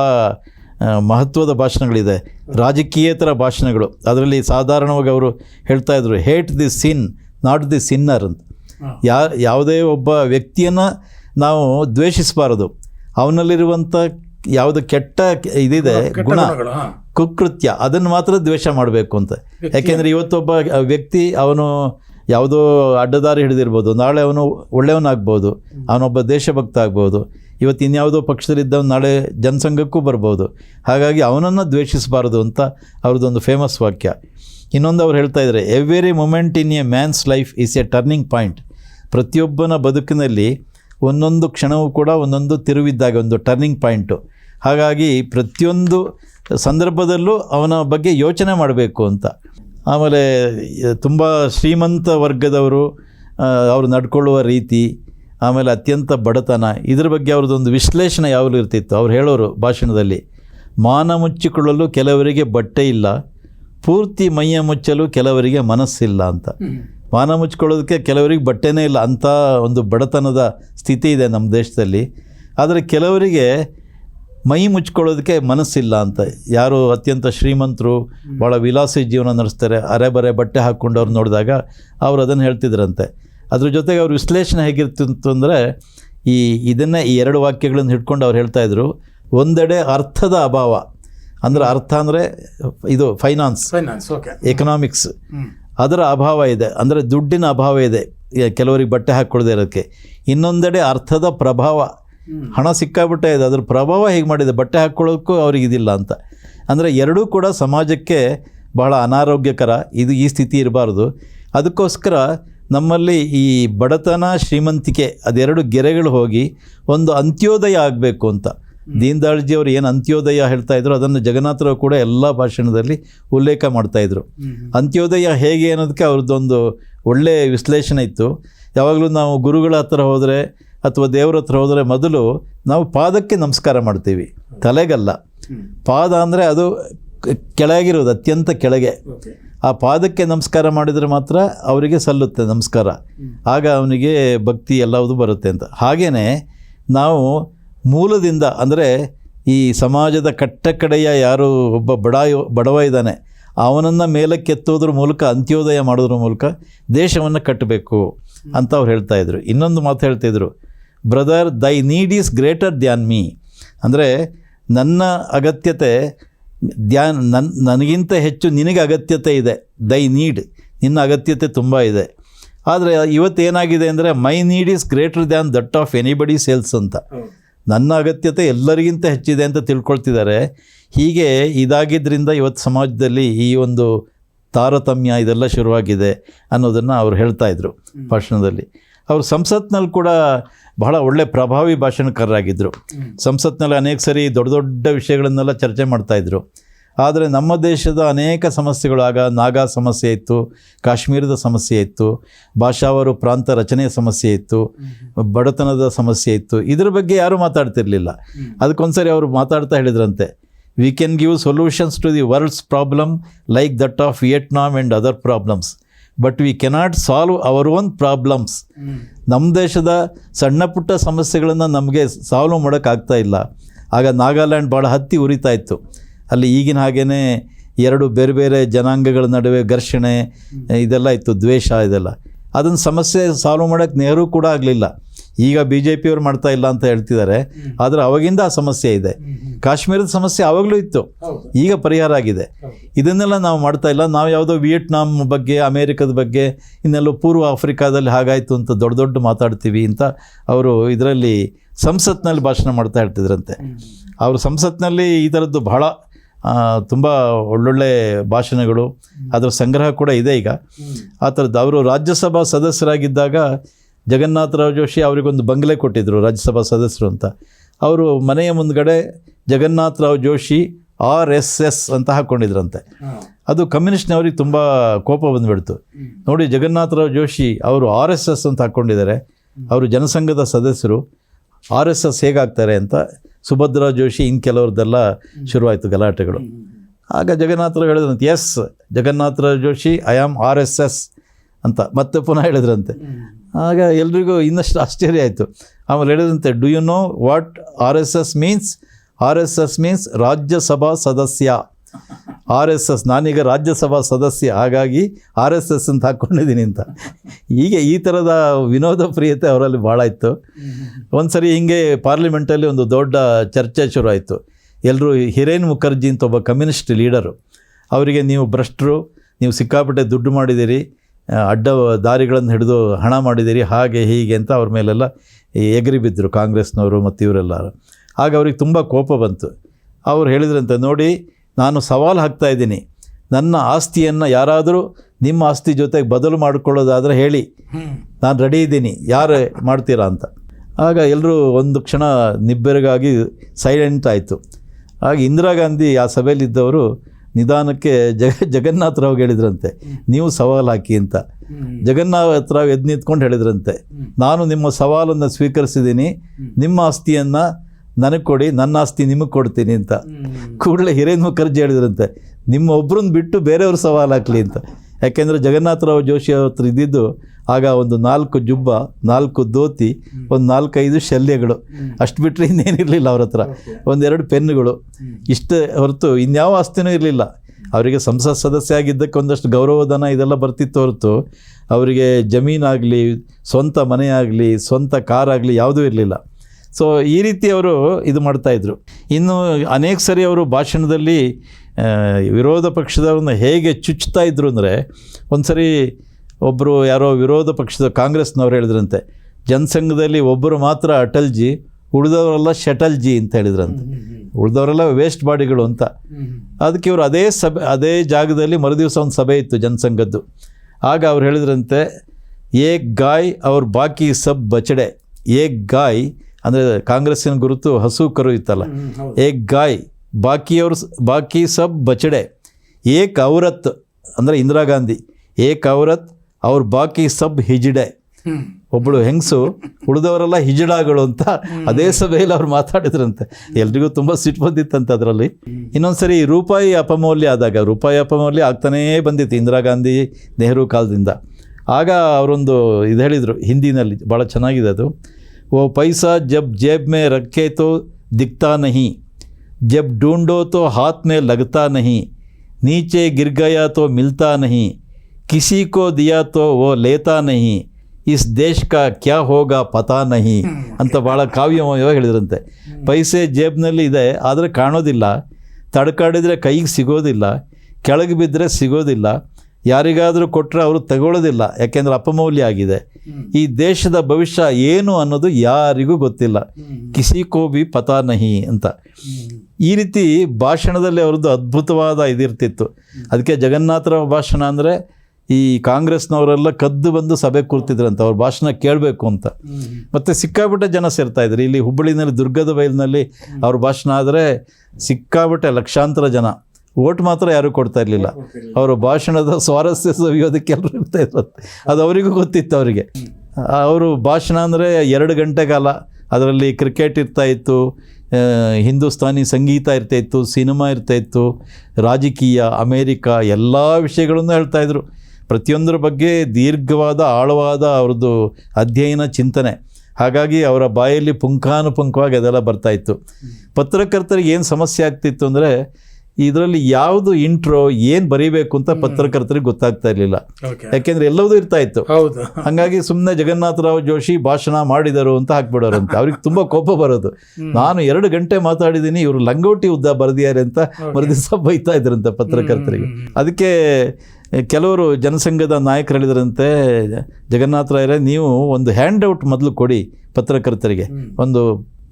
ಮಹತ್ವದ ಭಾಷಣಗಳಿದೆ. ರಾಜಕೀಯೇತರ ಭಾಷಣಗಳು. ಅದರಲ್ಲಿ ಸಾಧಾರಣವಾಗಿ ಅವರು ಹೇಳ್ತಾಯಿದ್ರು hate the sin not the sinner ಅಂತ. ಯಾ ಯಾವುದೇ ಒಬ್ಬ ವ್ಯಕ್ತಿಯನ್ನು ನಾವು ದ್ವೇಷಿಸಬಾರದು. ಅವನಲ್ಲಿರುವಂಥ ಯಾವುದು ಕೆಟ್ಟ ಇದಿದೆ ಗುಣ ಕುಕೃತ್ಯ ಅದನ್ನು ಮಾತ್ರ ದ್ವೇಷ ಮಾಡಬೇಕು ಅಂತ. ಯಾಕೆಂದರೆ ಇವತ್ತೊಬ್ಬ ವ್ಯಕ್ತಿ ಅವನು ಯಾವುದೋ ಅಡ್ಡದಾರಿ ಹಿಡಿದಿರ್ಬೋದು ನಾಳೆ ಅವನು ಒಳ್ಳೆಯವನಾಗ್ಬೋದು ಅವನೊಬ್ಬ ದೇಶಭಕ್ತ ಆಗ್ಬೋದು ಇವತ್ತು ಇನ್ಯಾವುದೋ ಪಕ್ಷದಲ್ಲಿದ್ದವನು ನಾಳೆ ಜನಸಂಘಕ್ಕೂ ಬರ್ಬೋದು. ಹಾಗಾಗಿ ಅವನನ್ನು ದ್ವೇಷಿಸಬಾರದು ಅಂತ ಅವ್ರದ್ದೊಂದು ಫೇಮಸ್ ವಾಕ್ಯ. ಇನ್ನೊಂದು ಅವ್ರು ಹೇಳ್ತಾ ಇದ್ದಾರೆ every moment in a man's life is a turning point ಪ್ರತಿಯೊಬ್ಬನ ಬದುಕಿನಲ್ಲಿ ಒಂದೊಂದು ಕ್ಷಣವೂ ಕೂಡ ಒಂದೊಂದು ತಿರುವಿದ್ದಾಗ ಒಂದು ಟರ್ನಿಂಗ್ ಪಾಯಿಂಟು ಹಾಗಾಗಿ ಪ್ರತಿಯೊಂದು ಸಂದರ್ಭದಲ್ಲೂ ಅವನ ಬಗ್ಗೆ ಯೋಚನೆ ಮಾಡಬೇಕು ಅಂತ. ಆಮೇಲೆ ತುಂಬ ಶ್ರೀಮಂತ ವರ್ಗದವರು ಅವರು ನಡ್ಕೊಳ್ಳುವ ರೀತಿ, ಆಮೇಲೆ ಅತ್ಯಂತ ಬಡತನ, ಇದ್ರ ಬಗ್ಗೆ ಅವ್ರದ್ದೊಂದು ವಿಶ್ಲೇಷಣೆ ಯಾವಾಗಲೂ ಇರ್ತಿತ್ತು. ಅವ್ರು ಹೇಳೋರು ಭಾಷಣದಲ್ಲಿ, ಮಾನ ಮುಚ್ಚಿಕೊಳ್ಳಲು ಕೆಲವರಿಗೆ ಬಟ್ಟೆ ಇಲ್ಲ ಪೂರ್ತಿ ಮೈಯ ಮುಚ್ಚಲು ಕೆಲವರಿಗೆ ಮನಸ್ಸಿಲ್ಲ ಅಂತ. ಮಾನ ಮುಚ್ಕೊಳ್ಳೋದಕ್ಕೆ ಕೆಲವರಿಗೆ ಬಟ್ಟೆನೇ ಇಲ್ಲ. ಅಂಥ ಒಂದು ಬಡತನದ ಸ್ಥಿತಿ ಇದೆ ನಮ್ಮ ದೇಶದಲ್ಲಿ. ಆದರೆ ಕೆಲವರಿಗೆ ಮೈ ಮುಚ್ಕೊಳ್ಳೋದಕ್ಕೆ ಮನಸ್ಸಿಲ್ಲ ಅಂತ. ಯಾರು ಅತ್ಯಂತ ಶ್ರೀಮಂತರು ಭಾಳ ವಿಲಾಸಿ ಜೀವನ ನಡೆಸ್ತಾರೆ. ಅರೆ ಬರೆ ಬಟ್ಟೆ ಹಾಕ್ಕೊಂಡು ಅವ್ರು ನೋಡಿದಾಗ ಅವ್ರು ಅದನ್ನು ಹೇಳ್ತಿದ್ರಂತೆ. ಅದ್ರ ಜೊತೆಗೆ ಅವ್ರ ವಿಶ್ಲೇಷಣೆ ಹೇಗಿರ್ತಿತ್ತು ಅಂದರೆ ಈ ಇದನ್ನೇ ಈ ಎರಡು ವಾಕ್ಯಗಳನ್ನು ಹಿಡ್ಕೊಂಡು ಅವ್ರು ಹೇಳ್ತಾಯಿದ್ರು ಒಂದೆಡೆ ಅರ್ಥದ ಅಭಾವ. ಅಂದರೆ ಅರ್ಥ ಅಂದರೆ ಇದು ಫೈನಾನ್ಸ್ ಫೈನಾನ್ಸ್ ಓಕೆ ಎಕನಾಮಿಕ್ಸ್ ಅದರ ಅಭಾವ ಇದೆ. ಅಂದರೆ ದುಡ್ಡಿನ ಅಭಾವ ಇದೆ. ಕೆಲವರಿಗೆ ಬಟ್ಟೆ ಹಾಕ್ಕೊಳ್ದೆ ಇರೋಕ್ಕೆ ಇನ್ನೊಂದೆಡೆ ಅರ್ಥದ ಪ್ರಭಾವ. ಹಣ ಸಿಕ್ಕಾಬಿಟ್ಟೆ ಇದೆ. ಅದ್ರ ಪ್ರಭಾವ ಹೇಗೆ ಮಾಡಿದೆ? ಬಟ್ಟೆ ಹಾಕ್ಕೊಳ್ಳೋಕ್ಕೂ ಅವ್ರಿಗೆ ಇದಿಲ್ಲ ಅಂತ. ಅಂದರೆ ಎರಡೂ ಕೂಡ ಸಮಾಜಕ್ಕೆ ಬಹಳ ಅನಾರೋಗ್ಯಕರ. ಇದು ಈ ಸ್ಥಿತಿ ಇರಬಾರ್ದು. ಅದಕ್ಕೋಸ್ಕರ ನಮ್ಮಲ್ಲಿ ಈ ಬಡತನ ಶ್ರೀಮಂತಿಕೆ ಅದೆರಡು ಗೆರೆಗಳು ಹೋಗಿ ಒಂದು ಅಂತ್ಯೋದಯ ಆಗಬೇಕು ಅಂತ. ದೀನ್ ದಯಾಳ್ಜಿ ಅವರು ಏನು ಅಂತ್ಯೋದಯ ಹೇಳ್ತಾ ಇದ್ರು ಅದನ್ನು ಜಗನ್ನಾಥರು ಕೂಡ ಎಲ್ಲ ಭಾಷಣದಲ್ಲಿ ಉಲ್ಲೇಖ ಮಾಡ್ತಾಯಿದ್ರು ಇದ್ರು. ಅಂತ್ಯೋದಯ ಹೇಗೆ ಅನ್ನೋದಕ್ಕೆ ಅವ್ರದ್ದೊಂದು ಒಳ್ಳೆಯ ವಿಶ್ಲೇಷಣೆ ಇತ್ತು. ಯಾವಾಗಲೂ ನಾವು ಗುರುಗಳ ಹತ್ರ ಹೋದರೆ ಅಥವಾ ದೇವರ ಹತ್ರ ಹೋದರೆ ಮೊದಲು ನಾವು ಪಾದಕ್ಕೆ ನಮಸ್ಕಾರ ಮಾಡ್ತೀವಿ ತಲೆಗಲ್ಲ. ಪಾದ ಅಂದರೆ ಅದು ಕೆಳಗಿರೋದು ಅತ್ಯಂತ ಕೆಳಗೆ. ಆ ಪಾದಕ್ಕೆ ನಮಸ್ಕಾರ ಮಾಡಿದರೆ ಮಾತ್ರ ಅವರಿಗೆ ಸಲ್ಲುತ್ತೆ ನಮಸ್ಕಾರ. ಆಗ ಅವನಿಗೆ ಭಕ್ತಿ ಎಲ್ಲವುದು ಬರುತ್ತೆ ಅಂತ. ಹಾಗೆಯೇ ನಾವು ಮೂಲದಿಂದ ಅಂದರೆ ಈ ಸಮಾಜದ ಕಟ್ಟಕಡೆಯ ಯಾರು ಒಬ್ಬ ಬಡ ಬಡವ ಇದ್ದಾನೆ, ಅವನನ್ನು ಮೇಲಕ್ಕೆತ್ತೋದ್ರ ಮೂಲಕ, ಅಂತ್ಯೋದಯ ಮಾಡೋದ್ರ ಮೂಲಕ ದೇಶವನ್ನು ಕಟ್ಟಬೇಕು ಅಂತ ಅವ್ರು ಹೇಳ್ತಾ ಇದ್ರು. ಇನ್ನೊಂದು ಮಾತು ಹೇಳ್ತಿದ್ರು brother thy need is greater than me ಅಂದರೆ ನನ್ನ ಅಗತ್ಯತೆ, ಧ್ಯಾನ್ ನನ್ನ ನನಗಿಂತ ಹೆಚ್ಚು ನಿನಗೆ ಅಗತ್ಯತೆ ಇದೆ ದೈ ನೀಡ್ ನಿನ್ನ ಅಗತ್ಯತೆ ತುಂಬ ಇದೆ. ಆದರೆ ಇವತ್ತೇನಾಗಿದೆ ಅಂದರೆ my need is greater than that of anybody else ಅಂತ. ನನ್ನ ಅಗತ್ಯತೆ ಎಲ್ಲರಿಗಿಂತ ಹೆಚ್ಚಿದೆ ಅಂತ ತಿಳ್ಕೊಳ್ತಿದ್ದಾರೆ. ಹೀಗೆ ಇದಾಗಿದ್ದರಿಂದ ಇವತ್ತು ಸಮಾಜದಲ್ಲಿ ಈ ಒಂದು ತಾರತಮ್ಯ ಇದೆಲ್ಲ ಶುರುವಾಗಿದೆ ಅನ್ನೋದನ್ನು ಅವ್ರು ಹೇಳ್ತಾ ಇದ್ರು ಭಾಷಣದಲ್ಲಿ. ಅವರು ಸಂಸತ್ನಲ್ಲಿ ಕೂಡ ಬಹಳ ಒಳ್ಳೆ ಪ್ರಭಾವಿ ಭಾಷಣಕಾರರಾಗಿದ್ದರು. ಸಂಸತ್ನಲ್ಲಿ ಅನೇಕ ಸರಿ ದೊಡ್ಡ ದೊಡ್ಡ ವಿಷಯಗಳನ್ನೆಲ್ಲ ಚರ್ಚೆ ಮಾಡ್ತಾಯಿದ್ರು ಆದರೆ ನಮ್ಮ ದೇಶದ ಅನೇಕ ಸಮಸ್ಯೆಗಳು, ಆಗ ನಾಗಾ ಸಮಸ್ಯೆ ಇತ್ತು, ಕಾಶ್ಮೀರದ ಸಮಸ್ಯೆ ಇತ್ತು, ಭಾಷಾವಾರು ಪ್ರಾಂತ ರಚನೆಯ ಸಮಸ್ಯೆ ಇತ್ತು, ಬಡತನದ ಸಮಸ್ಯೆ ಇತ್ತು. ಇದ್ರ ಬಗ್ಗೆ ಯಾರೂ ಮಾತಾಡ್ತಿರ್ಲಿಲ್ಲ. ಅದಕ್ಕೊಂದ್ಸರಿ ಅವರು ಮಾತಾಡ್ತಾ ಹೇಳಿದ್ರಂತೆ we can give solutions to the world's problem like that of Vietnam and other problems but we cannot solve our own problems ನಮ್ಮ ದೇಶದ ಸಣ್ಣ ಪುಟ್ಟ ಸಮಸ್ಯೆಗಳನ್ನು ನಮಗೆ ಸಾಲ್ವ್ ಮಾಡೋಕ್ಕಾಗ್ತಾ ಇಲ್ಲ. ಆಗ ನಾಗಾಲ್ಯಾಂಡ್ ಭಾಳ ಹತ್ತಿ ಉರಿತಾ ಇತ್ತು. ಅಲ್ಲಿ ಈಗಿನ ಹಾಗೇ ಎರಡು ಬೇರೆ ಬೇರೆ ಜನಾಂಗಗಳ ನಡುವೆ ಘರ್ಷಣೆ ಇದೆಲ್ಲ ಇತ್ತು ದ್ವೇಷ ಇದೆಲ್ಲ. ಅದನ್ನು ಸಮಸ್ಯೆ ಸಾಲ್ವ್ ಮಾಡೋಕ್ಕೆ ನೆಹರು ಕೂಡ ಆಗಲಿಲ್ಲ. ಈಗ ಬಿ ಜೆ ಪಿಯವರು ಮಾಡ್ತಾ ಇಲ್ಲ ಅಂತ ಹೇಳ್ತಿದ್ದಾರೆ. ಆದರೆ ಅವಾಗಿಂದ ಆ ಸಮಸ್ಯೆ ಇದೆ. ಕಾಶ್ಮೀರದ ಸಮಸ್ಯೆ ಆವಾಗಲೂ ಇತ್ತು. ಈಗ ಪರಿಹಾರ ಆಗಿದೆ. ಇದನ್ನೆಲ್ಲ ನಾವು ಮಾಡ್ತಾ ಇಲ್ಲ. ನಾವು ಯಾವುದೋ ವಿಯೆಟ್ನಾಂ ಬಗ್ಗೆ ಅಮೇರಿಕದ ಬಗ್ಗೆ ಇನ್ನೆಲ್ಲೋ ಪೂರ್ವ ಆಫ್ರಿಕಾದಲ್ಲಿ ಹಾಗಾಯಿತು ಅಂತ ದೊಡ್ಡ ದೊಡ್ಡ ಮಾತಾಡ್ತೀವಿ ಅಂತ ಅವರು ಇದರಲ್ಲಿ ಸಂಸತ್ನಲ್ಲಿ ಭಾಷಣ ಮಾಡ್ತಾ ಇರ್ತಿದ್ರಂತೆ ಅವರು ಸಂಸತ್ನಲ್ಲಿ ಈ ಥರದ್ದು ಬಹಳ ತುಂಬ ಒಳ್ಳೊಳ್ಳೆ ಭಾಷಣಗಳು. ಅದರ ಸಂಗ್ರಹ ಕೂಡ ಇದೆ ಈಗ. ಆ ಥರದ್ದು ಅವರು ರಾಜ್ಯಸಭಾ ಸದಸ್ಯರಾಗಿದ್ದಾಗ ಜಗನ್ನಾಥರಾವ್ ಜೋಶಿ ಅವರಿಗೊಂದು ಬಂಗಲೆ ಕೊಟ್ಟಿದ್ದರು ರಾಜ್ಯಸಭಾ ಸದಸ್ಯರು ಅಂತ. ಅವರು ಮನೆಯ ಮುಂದ್ಗಡೆ Jagannathrao Joshi R S S ಅಂತ ಹಾಕ್ಕೊಂಡಿದ್ರಂತೆ ಅದು ಕಮ್ಯುನಿಸ್ಟ್ನವ್ರಿಗೆ ತುಂಬ ಕೋಪ ಬಂದುಬಿಡ್ತು. ನೋಡಿ ಜಗನ್ನಾಥರಾವ್ ಜೋಶಿ ಅವರು ಆರ್ ಎಸ್ ಎಸ್ ಅಂತ ಹಾಕ್ಕೊಂಡಿದ್ದಾರೆ ಅವರು ಜನಸಂಘದ ಸದಸ್ಯರು. ಆರ್ ಎಸ್ ಎಸ್ ಹೇಗಾಗ್ತಾರೆ ಅಂತ ಸುಭದ್ರಾ ಜೋಶಿ ಇನ್ನು ಕೆಲವ್ರದ್ದೆಲ್ಲ ಶುರುವಾಯಿತು ಗಲಾಟೆಗಳು. ಆಗ ಜಗನ್ನಾಥರು ಹೇಳಿದ್ರಂತೆ yes Jagannathrao Joshi I am R S S ಅಂತ ಮತ್ತೆ ಪುನಃ ಹೇಳಿದ್ರಂತೆ. ಆಗ ಎಲ್ರಿಗೂ ಇನ್ನಷ್ಟು ಆಶ್ಚರ್ಯ ಆಯಿತು. ಆಮೇಲೆ ಹೇಳಿದಂತೆ do you know what R S S means R S S means Rajya Sabha ಸದಸ್ಯ. ಆರ್ ಎಸ್ ಎಸ್, ನಾನೀಗ ರಾಜ್ಯಸಭಾ ಸದಸ್ಯ, ಹಾಗಾಗಿ ಆರ್ ಎಸ್ ಎಸ್ ಅಂತ ಹಾಕ್ಕೊಂಡಿದ್ದೀನಿ ಅಂತ. ಹೀಗೆ ಈ ಥರದ ವಿನೋದ ಪ್ರಿಯತೆ ಅವರಲ್ಲಿ ಭಾಳ ಇತ್ತು. ಒಂದು ಸರಿ ಹಿಂಗೆ ಪಾರ್ಲಿಮೆಂಟಲ್ಲಿ ಒಂದು ದೊಡ್ಡ ಚರ್ಚೆ ಶುರುವಾಯಿತು. ಎಲ್ಲರೂ ಹಿರೇನ್ ಮುಖರ್ಜಿ ಅಂತ ಒಬ್ಬ ಕಮ್ಯುನಿಸ್ಟ್ ಲೀಡರು. ಅವರಿಗೆ ನೀವು ಭ್ರಷ್ಟರು, ನೀವು ಸಿಕ್ಕಾಪಟ್ಟೆ ದುಡ್ಡು ಮಾಡಿದ್ದೀರಿ, ಅಡ್ಡ ದಾರಿಗಳನ್ನು ಹಿಡಿದು ಹಣ ಮಾಡಿದ್ದೀರಿ, ಹಾಗೆ ಹೀಗೆ ಅಂತ ಅವ್ರ ಮೇಲೆಲ್ಲ ಎಗರಿ ಬಿದ್ದರು ಕಾಂಗ್ರೆಸ್ನವರು ಮತ್ತು ಇವರೆಲ್ಲರೂ. ಆಗ ಅವ್ರಿಗೆ ತುಂಬ ಕೋಪ ಬಂತು. ಅವ್ರು ಹೇಳಿದ್ರಂತೆ, ನೋಡಿ ನಾನು ಸವಾಲು ಹಾಕ್ತಾ ಇದ್ದೀನಿ. ನನ್ನ ಆಸ್ತಿಯನ್ನು ಯಾರಾದರೂ ನಿಮ್ಮ ಆಸ್ತಿ ಜೊತೆಗೆ ಬದಲು ಮಾಡಿಕೊಳ್ಳೋದಾದರೆ ಹೇಳಿ. ನಾನು ರೆಡಿ ಇದ್ದೀನಿ. ಯಾರು ಮಾಡ್ತೀರಾ ಅಂತ. ಆಗ ಎಲ್ಲರೂ ಒಂದು ಕ್ಷಣ ನಿಬ್ಬೆರಗಾಗಿ ಸೈಲೆಂಟ್ ಆಯಿತು. ಆಗ ಇಂದಿರಾ ಗಾಂಧಿ ಆ ಸಭೆಯಲ್ಲಿದ್ದವರು ನಿಧಾನಕ್ಕೆ ಜಗ ಜಗನ್ನಾಥರಾವ್ ಹೇಳಿದ್ರಂತೆ, ನೀವು ಸವಾಲು ಹಾಕಿ ಅಂತ. ಜಗನ್ನಾಥರಾವ್ ಎದ್ದು ನಿಂತ್ಕೊಂಡು ಹೇಳಿದ್ರಂತೆ, ನಾನು ನಿಮ್ಮ ಸವಾಲನ್ನು ಸ್ವೀಕರಿಸಿದ್ದೀನಿ. ನಿಮ್ಮ ಆಸ್ತಿಯನ್ನು ನನಗೆ ಕೊಡಿ ನನ್ನ ಆಸ್ತಿ ನಿಮಗೆ ಕೊಡ್ತೀನಿ ಅಂತ. ಕೂಡಲೇ ಹಿರೇನ್ ಮುಖರ್ಜಿ ಹೇಳಿದ್ರಂತೆ ನಿಮ್ಮ ಒಬ್ರನ್ನ ಬಿಟ್ಟು ಬೇರೆಯವ್ರ ಸವಾಲು ಹಾಕಲಿ ಅಂತ. ಯಾಕೆಂದರೆ ಜಗನ್ನಾಥರಾವ್ ಜೋಶಿ ಅವ್ರ ಹತ್ರ ಇದ್ದಿದ್ದು ಆಗ ಒಂದು ನಾಲ್ಕು ಜುಬ್ಬ ನಾಲ್ಕು ದೋತಿ ಒಂದು ನಾಲ್ಕೈದು ಶಲ್ಯಗಳು. ಅಷ್ಟು ಬಿಟ್ಟರೆ ಇನ್ನೇನಿರಲಿಲ್ಲ ಅವ್ರ ಹತ್ರ. ಒಂದೆರಡು ಪೆನ್ನುಗಳು. ಇಷ್ಟೇ ಹೊರತು ಇನ್ಯಾವ ಆಸ್ತಿನೂ ಇರಲಿಲ್ಲ. ಅವರಿಗೆ ಸಂಸತ್ ಸದಸ್ಯ ಆಗಿದ್ದಕ್ಕೆ ಒಂದಷ್ಟು ಗೌರವಧನ ಇದೆಲ್ಲ ಬರ್ತಿತ್ತು ಹೊರತು ಅವರಿಗೆ ಜಮೀನಾಗಲಿ ಸ್ವಂತ ಮನೆ ಆಗಲಿ ಸ್ವಂತ ಕಾರಾಗಲಿ ಆಗಲಿ ಯಾವುದೂ ಇರಲಿಲ್ಲ. ಸೊ ಈ ರೀತಿ ಅವರು ಇದು ಮಾಡ್ತಾಯಿದ್ರು ಇನ್ನು ಅನೇಕ ಸರಿ ಅವರು ಭಾಷಣದಲ್ಲಿ ವಿರೋಧ ಪಕ್ಷದವ್ರನ್ನ ಹೇಗೆ ಚುಚ್ತಾ ಇದ್ರು ಅಂದರೆ ಒಂದು ಸರಿ ಒಬ್ಬರು ಯಾರೋ ವಿರೋಧ ಪಕ್ಷದ ಕಾಂಗ್ರೆಸ್ನವ್ರು ಹೇಳಿದ್ರಂತೆ, ಜನಸಂಘದಲ್ಲಿ ಒಬ್ಬರು ಮಾತ್ರ ಅಟಲ್ಜಿ, ಉಳಿದವರೆಲ್ಲ ಶಟಲ್ಜಿ ಅಂತ ಹೇಳಿದ್ರಂತೆ. ಉಳಿದವರೆಲ್ಲ ವೇಸ್ಟ್ ಬಾಡಿಗಳು ಅಂತ. ಅದಕ್ಕೆ ಇವರು ಅದೇ ಸಭೆ, ಅದೇ ಜಾಗದಲ್ಲಿ ಮರುದಿವಸ ಒಂದು ಸಭೆ ಇತ್ತು ಜನಸಂಘದ್ದು. ಆಗ ಅವ್ರು ಹೇಳಿದ್ರಂತೆ, ಏಕ್ ಗಾಯ್ ಅವ್ರ ಬಾಕಿ ಸಬ್ ಬಚಡೆ, ಏಕ್ ಗಾಯ್ ಅಂದರೆ ಕಾಂಗ್ರೆಸ್ಸಿನ ಗುರುತು ಹಸು ಕರು ಇತ್ತಲ್ಲ ಏಕ್ ಗಾಯ್ ಬಾಕಿಯವ್ರು ಸ್- ಬಾಕಿ ಸಬ್ ಬಚಡೆ ಏಕ್ ಔರತ್ ಅಂದರೆ ಇಂದಿರಾ ಗಾಂಧಿ ಏಕ್ ಔರತ್ ಅವ್ರ ಬಾಕಿ ಸಬ್ ಹಿಜಿಡೆ. ಒಬ್ಬಳು ಹೆಂಗಸು ಉಳಿದವರೆಲ್ಲ ಹಿಜಡಾಗಳು ಅಂತ ಅದೇ ಸಭೆಯಲ್ಲಿ ಅವ್ರು ಮಾತಾಡಿದ್ರಂತೆ. ಎಲ್ರಿಗೂ ತುಂಬ ಸಿಟ್ಟು ಬಂದಿತ್ತಂತೆ ಅದರಲ್ಲಿ. ಇನ್ನೊಂದು ಸರಿ ರೂಪಾಯಿ ಅಪಮೌಲ್ಯ ಆದಾಗ ರೂಪಾಯಿ ಅಪಮೌಲ್ಯ ಆಗ್ತಾನೇ ಬಂದಿತ್ತು ಇಂದಿರಾ ಗಾಂಧಿ ನೆಹರು ಕಾಲದಿಂದ. ಆಗ ಅವರೊಂದು ಇದು ಹೇಳಿದರು ಹಿಂದಿನಲ್ಲಿ ಭಾಳ ಚೆನ್ನಾಗಿದೆ ಅದು. ಓ ಪೈಸಾ ಜಬ್ ಜೇಬ್ ಮೇ ರಕ್ಕೆ ತೋ ದಿಕ್ತಾ ನಹಿ जब ढूंढो तो हाथ में लगता नहीं नीचे गिर गया तो मिलता नहीं किसी को दिया तो वो लेता नहीं ಇಸ್ ದೇಶ್ ಕಾ ಕ್ಯಾ ಹೋಗಾ ಪತಾ ನಹಿ ಅಂತ ಭಾಳ ಕಾವ್ಯಮಯವಾಗಿ ಹೇಳಿದ್ರಂತೆ ಪೈಸೆ ಜೇಬ್ನಲ್ಲಿ ಇದೆ ಆದರೆ ಕಾಣೋದಿಲ್ಲ ತಡ್ಕಾಡಿದರೆ ಕೈಗೆ ಸಿಗೋದಿಲ್ಲ ಕೆಳಗೆ ಬಿದ್ದರೆ ಸಿಗೋದಿಲ್ಲ ಯಾರಿಗಾದರೂ ಕೊಟ್ಟರೆ ಅವರು ತಗೊಳ್ಳೋದಿಲ್ಲ. ಯಾಕೆಂದರೆ ಅಪಮೌಲ್ಯ ಆಗಿದೆ. ಈ ದೇಶದ ಭವಿಷ್ಯ ಏನು ಅನ್ನೋದು ಯಾರಿಗೂ ಗೊತ್ತಿಲ್ಲ. ಕಿಸಿ ಕೋಬಿ ಪತಾ ನಹಿ ಅಂತ. ಈ ರೀತಿ ಭಾಷಣದಲ್ಲಿ ಅವ್ರದ್ದು ಅದ್ಭುತವಾದ ಇದಿರ್ತಿತ್ತು. ಅದಕ್ಕೆ ಜಗನ್ನಾಥರ ಭಾಷಣ ಅಂದರೆ ಈ ಕಾಂಗ್ರೆಸ್ನವರೆಲ್ಲ ಕದ್ದು ಬಂದು ಸಭೆ ಕೂರ್ತಿದ್ರಂತೆ. ಅವ್ರ ಭಾಷಣ ಕೇಳಬೇಕು ಅಂತ. ಮತ್ತು ಸಿಕ್ಕಾಬಿಟ್ಟೆ ಜನ ಸೇರ್ತಾ ಇದ್ರು. ಇಲ್ಲಿ ಹುಬ್ಬಳ್ಳಿನಲ್ಲಿ, ದುರ್ಗದ ಬೈಲಿನಲ್ಲಿ ಅವ್ರ ಭಾಷಣ ಆದರೆ ಸಿಕ್ಕಾಬಿಟ್ಟೆ ಲಕ್ಷಾಂತರ ಜನ. ಓಟ್ ಮಾತ್ರ ಯಾರೂ ಕೊಡ್ತಾ ಇರಲಿಲ್ಲ. ಅವರ ಭಾಷಣದ ಸ್ವಾರಸ್ಯ ಸವಿಯೋದಕ್ಕೆ ಎಲ್ಲರೂ ಇರ್ತಾ ಇದ್ರು ಅದು ಅವರಿಗೂ ಗೊತ್ತಿತ್ತು ಅವರಿಗೆ. ಅವರು ಭಾಷಣ ಅಂದರೆ ಎರಡು ಗಂಟೆ ಕಾಲ ಅದರಲ್ಲಿ ಕ್ರಿಕೆಟ್ ಇರ್ತಾ ಇತ್ತು ಹಿಂದೂಸ್ತಾನಿ ಸಂಗೀತ ಇರ್ತಾ ಇತ್ತು, ಸಿನಿಮಾ ಇರ್ತಾ ಇತ್ತು, ರಾಜಕೀಯ, ಅಮೇರಿಕ ಎಲ್ಲ ವಿಷಯಗಳನ್ನು ಹೇಳ್ತಾ ಇದ್ರು. ಪ್ರತಿಯೊಂದರ ಬಗ್ಗೆ ದೀರ್ಘವಾದ ಆಳವಾದ ಅವ್ರದ್ದು ಅಧ್ಯಯನ, ಚಿಂತನೆ. ಹಾಗಾಗಿ ಅವರ ಬಾಯಲ್ಲಿ ಪುಂಖಾನುಪುಂಖವಾಗಿ ಅದೆಲ್ಲ ಬರ್ತಾ ಇತ್ತು. ಪತ್ರಕರ್ತರಿಗೆ ಏನು ಸಮಸ್ಯೆ ಆಗ್ತಿತ್ತು ಅಂದರೆ ಇದರಲ್ಲಿ ಯಾವುದು ಇಂಟ್ರೋ ಏನು ಬರೀಬೇಕು ಅಂತ ಪತ್ರಕರ್ತರಿಗೆ ಗೊತ್ತಾಗ್ತಾ ಇರಲಿಲ್ಲ. ಯಾಕೆಂದ್ರೆ ಎಲ್ಲವೂ ಇರ್ತಾ ಇತ್ತು. ಹೌದು. ಹಂಗಾಗಿ ಸುಮ್ಮನೆ ಜಗನ್ನಾಥರಾವ್ ಜೋಶಿ ಭಾಷಣ ಮಾಡಿದರು ಅಂತ ಹಾಕ್ಬಿಡೋರು ಅಂತ ಅವ್ರಿಗೆ ತುಂಬ ಕೋಪ ಬರೋದು. ನಾನು ಎರಡು ಗಂಟೆ ಮಾತಾಡಿದ್ದೀನಿ ಇವರು ಲಂಗೋಟಿ ಉದ್ದ ಬರೆದಿದ್ದಾರೆ ಅಂತ ಮರುದಿವಸ ಬೈತಾ ಇದ್ರಂತೆ ಪತ್ರಕರ್ತರಿಗೆ. ಅದಕ್ಕೆ ಕೆಲವರು ಜನಸಂಘದ ನಾಯಕರು ಹೇಳಿದ್ರಂತೆ ಜಗನ್ನಾಥರಾಯರೇ ನೀವು ಒಂದು ಹ್ಯಾಂಡ್ ಔಟ್ ಮೊದಲು ಕೊಡಿ ಪತ್ರಕರ್ತರಿಗೆ. ಒಂದು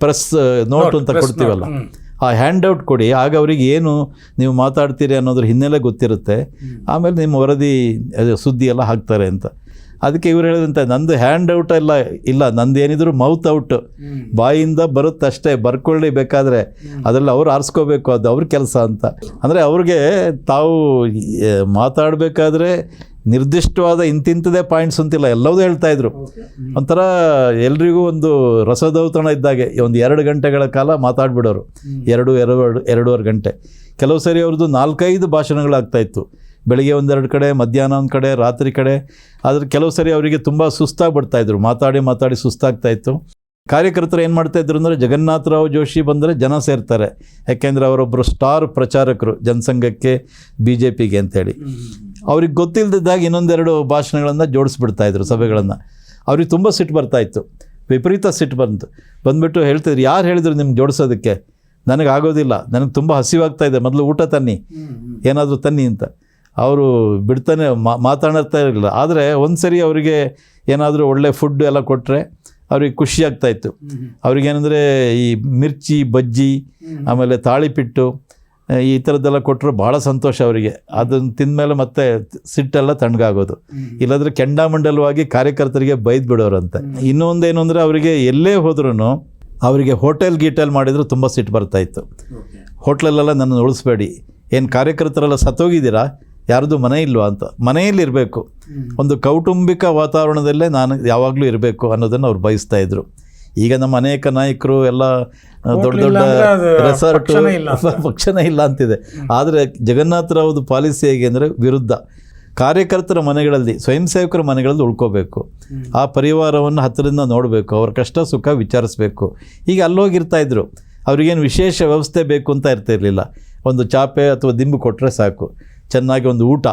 ಪ್ರೆಸ್ ನೋಟ್ ಅಂತ ಕೊಡ್ತೀವಲ್ಲ. ಆ ಹ್ಯಾಂಡ್ ಔಟ್ ಕೊಡಿ. ಆಗ ಅವರಿಗೆ ಏನು ನೀವು ಮಾತಾಡ್ತೀರಿ ಅನ್ನೋದ್ರ ಹಿನ್ನೆಲೆ ಗೊತ್ತಿರುತ್ತೆ. ಆಮೇಲೆ ನಿಮ್ಮ ವರದಿ ಸುದ್ದಿ ಎಲ್ಲ ಹಾಕ್ತಾರೆ ಅಂತ. ಅದಕ್ಕೆ ಇವ್ರು ಹೇಳಿದಂತೆ ನಂದು ಹ್ಯಾಂಡ್ ಔಟ್ ಎಲ್ಲ ಇಲ್ಲ. ನಂದು ಏನಿದ್ರು ಮೌತ್ ಔಟ್ ಬಾಯಿಂದ ಬರುತ್ತಷ್ಟೇ. ಬರ್ಕೊಳ್ಳಿ ಬೇಕಾದರೆ. ಅದರಲ್ಲಿ ಅವ್ರು ಆರಿಸ್ಕೋಬೇಕು. ಅದು ಅವ್ರ ಕೆಲಸ ಅಂತ. ಅಂದರೆ ಅವ್ರಿಗೆ ತಾವು ಮಾತಾಡಬೇಕಾದ್ರೆ ನಿರ್ದಿಷ್ಟವಾದ ಇಂತಿಂಥದೇ ಪಾಯಿಂಟ್ಸ್ ಅಂತಿಲ್ಲ, ಎಲ್ಲವೂ ಹೇಳ್ತಾ ಇದ್ರು. ಒಂಥರ ಎಲ್ರಿಗೂ ಒಂದು ರಸದೌತಣ ಇದ್ದಾಗೆ ಒಂದು ಎರಡು ಗಂಟೆಗಳ ಕಾಲ ಮಾತಾಡ್ಬಿಡೋರು. ಎರಡು ಎರಡು, ಎರಡೂವರೆ ಗಂಟೆ. ಕೆಲವು ಸರಿ ಅವ್ರದ್ದು ನಾಲ್ಕೈದು ಭಾಷಣಗಳಾಗ್ತಾಯಿತ್ತು ಬೆಳಿಗ್ಗೆ ಒಂದೆರಡು ಕಡೆ, ಮಧ್ಯಾಹ್ನ ಒಂದು ಕಡೆ, ರಾತ್ರಿ ಕಡೆ. ಆದರೆ ಕೆಲವು ಸರಿ ಅವರಿಗೆ ತುಂಬ ಸುಸ್ತಾಗಿ ಬಿಡ್ತಾಯಿದ್ರು ಮಾತಾಡಿ ಮಾತಾಡಿ ಸುಸ್ತಾಗ್ತಾಯಿತ್ತು ಕಾರ್ಯಕರ್ತರು ಏನು ಮಾಡ್ತಾಯಿದ್ರು ಅಂದರೆ ಜಗನ್ನಾಥರಾವ್ ಜೋಶಿ ಬಂದರೆ ಜನ ಸೇರ್ತಾರೆ. ಯಾಕೆಂದರೆ ಅವರೊಬ್ಬರು ಸ್ಟಾರ್ ಪ್ರಚಾರಕರು, ಜನಸಂಘಕ್ಕೆ ಬಿ ಜೆ ಪಿಗೆ ಅಂತೇಳಿ ಅವ್ರಿಗೆ ಗೊತ್ತಿಲ್ಲದಿದ್ದಾಗ ಇನ್ನೊಂದೆರಡು ಭಾಷಣಗಳನ್ನು ಜೋಡಿಸ್ಬಿಡ್ತಾಯಿದ್ರು ಸಭೆಗಳನ್ನು. ಅವ್ರಿಗೆ ತುಂಬ ಸಿಟ್ಟು ಬರ್ತಾಯಿತ್ತು ವಿಪರೀತ ಸಿಟ್ಟು ಬಂತು. ಬಂದುಬಿಟ್ಟು ಹೇಳ್ತಿದ್ರು, ಯಾರು ಹೇಳಿದ್ರು ನಿಮ್ಗೆ ಜೋಡಿಸೋದಕ್ಕೆ? ನನಗೆ ಆಗೋದಿಲ್ಲ. ನನಗೆ ತುಂಬ ಹಸಿವಾಗ್ತಾ ಇದೆ. ಮೊದಲು ಊಟ ತನ್ನಿ. ಏನಾದರೂ ತನ್ನಿ ಅಂತ. ಅವರು ಬಿಡ್ತಾನೆ ಮಾತಾಡ್ತಾ ಇರಲಿಲ್ಲ. ಆದರೆ ಒಂದು ಸರಿ ಅವರಿಗೆ ಏನಾದರೂ ಒಳ್ಳೆ ಫುಡ್ ಎಲ್ಲ ಕೊಟ್ಟರೆ ಅವ್ರಿಗೆ ಖುಷಿಯಾಗ್ತಾಯಿತ್ತು ಅವ್ರಿಗೇನೆಂದರೆ ಈ ಮಿರ್ಚಿ, ಬಜ್ಜಿ, ಆಮೇಲೆ ತಾಳಿಪಿಟ್ಟು ಈ ಥರದ್ದೆಲ್ಲ ಕೊಟ್ಟರು ಭಾಳ ಸಂತೋಷ ಅವರಿಗೆ. ಅದನ್ನು ತಿಂದಮೇಲೆ ಮತ್ತೆ ಸಿಟ್ಟೆಲ್ಲ ತಣ್ಣಗಾಗೋದು. ಇಲ್ಲಾಂದರೆ ಕೆಂಡಾಮಂಡಲವಾಗಿ ಕಾರ್ಯಕರ್ತರಿಗೆ ಬೈದು ಬಿಡೋರಂತೆ. ಇನ್ನೊಂದೇನು ಅಂದರೆ ಅವರಿಗೆ ಎಲ್ಲೇ ಹೋದ್ರೂ ಅವರಿಗೆ ಹೋಟೆಲ್ ಗೀಟೆಲ್ ಮಾಡಿದರೂ ತುಂಬ ಸಿಟ್ಟು ಬರ್ತಾಯಿತ್ತು ಹೋಟ್ಲಲ್ಲೆಲ್ಲ ನನ್ನನ್ನು ಉಳಿಸ್ಬೇಡಿ. ಏನು ಕಾರ್ಯಕರ್ತರೆಲ್ಲ ಸತ್ತೋಗಿದ್ದೀರಾ? ಯಾರ್ದು ಮನೆ ಇಲ್ವಾ ಅಂತ. ಮನೆಯಲ್ಲಿರಬೇಕು ಒಂದು ಕೌಟುಂಬಿಕ ವಾತಾವರಣದಲ್ಲೇ ನಾನು ಯಾವಾಗಲೂ ಇರಬೇಕು ಅನ್ನೋದನ್ನು ಅವ್ರು ಬಯಸ್ತಾ ಇದ್ರು. ಈಗ ನಮ್ಮ ಅನೇಕ ನಾಯಕರು ಎಲ್ಲ ದೊಡ್ಡ ದೊಡ್ಡ ರೆಸಾರ್ಟ್ ಪಕ್ಷನೇ ಇಲ್ಲ ಅಂತ. ಪಕ್ಷನೇ ಇಲ್ಲ ಅಂತಿದೆ. ಆದರೆ ಜಗನ್ನಾಥರಾವ್ದು ಪಾಲಿಸಿ ಹೇಗೆ ಅಂದರೆ ವಿರುದ್ಧ. ಕಾರ್ಯಕರ್ತರ ಮನೆಗಳಲ್ಲಿ ಸ್ವಯಂ ಸೇವಕರ ಮನೆಗಳಲ್ಲಿ ಉಳ್ಕೋಬೇಕು. ಆ ಪರಿವಾರವನ್ನು ಹತ್ತಿರದಿಂದ ನೋಡಬೇಕು. ಅವ್ರ ಕಷ್ಟ ಸುಖ ವಿಚಾರಿಸ್ಬೇಕು. ಈಗ ಅಲ್ಲೋಗಿರ್ತಾ ಇದ್ದರು ಅವ್ರಿಗೇನು ವಿಶೇಷ ವ್ಯವಸ್ಥೆ ಬೇಕು ಅಂತ ಇರ್ತಿರಲಿಲ್ಲ ಒಂದು ಚಾಪೆ ಅಥವಾ ದಿಂಬು ಕೊಟ್ಟರೆ ಸಾಕು. ಚೆನ್ನಾಗಿ ಒಂದು ಊಟ.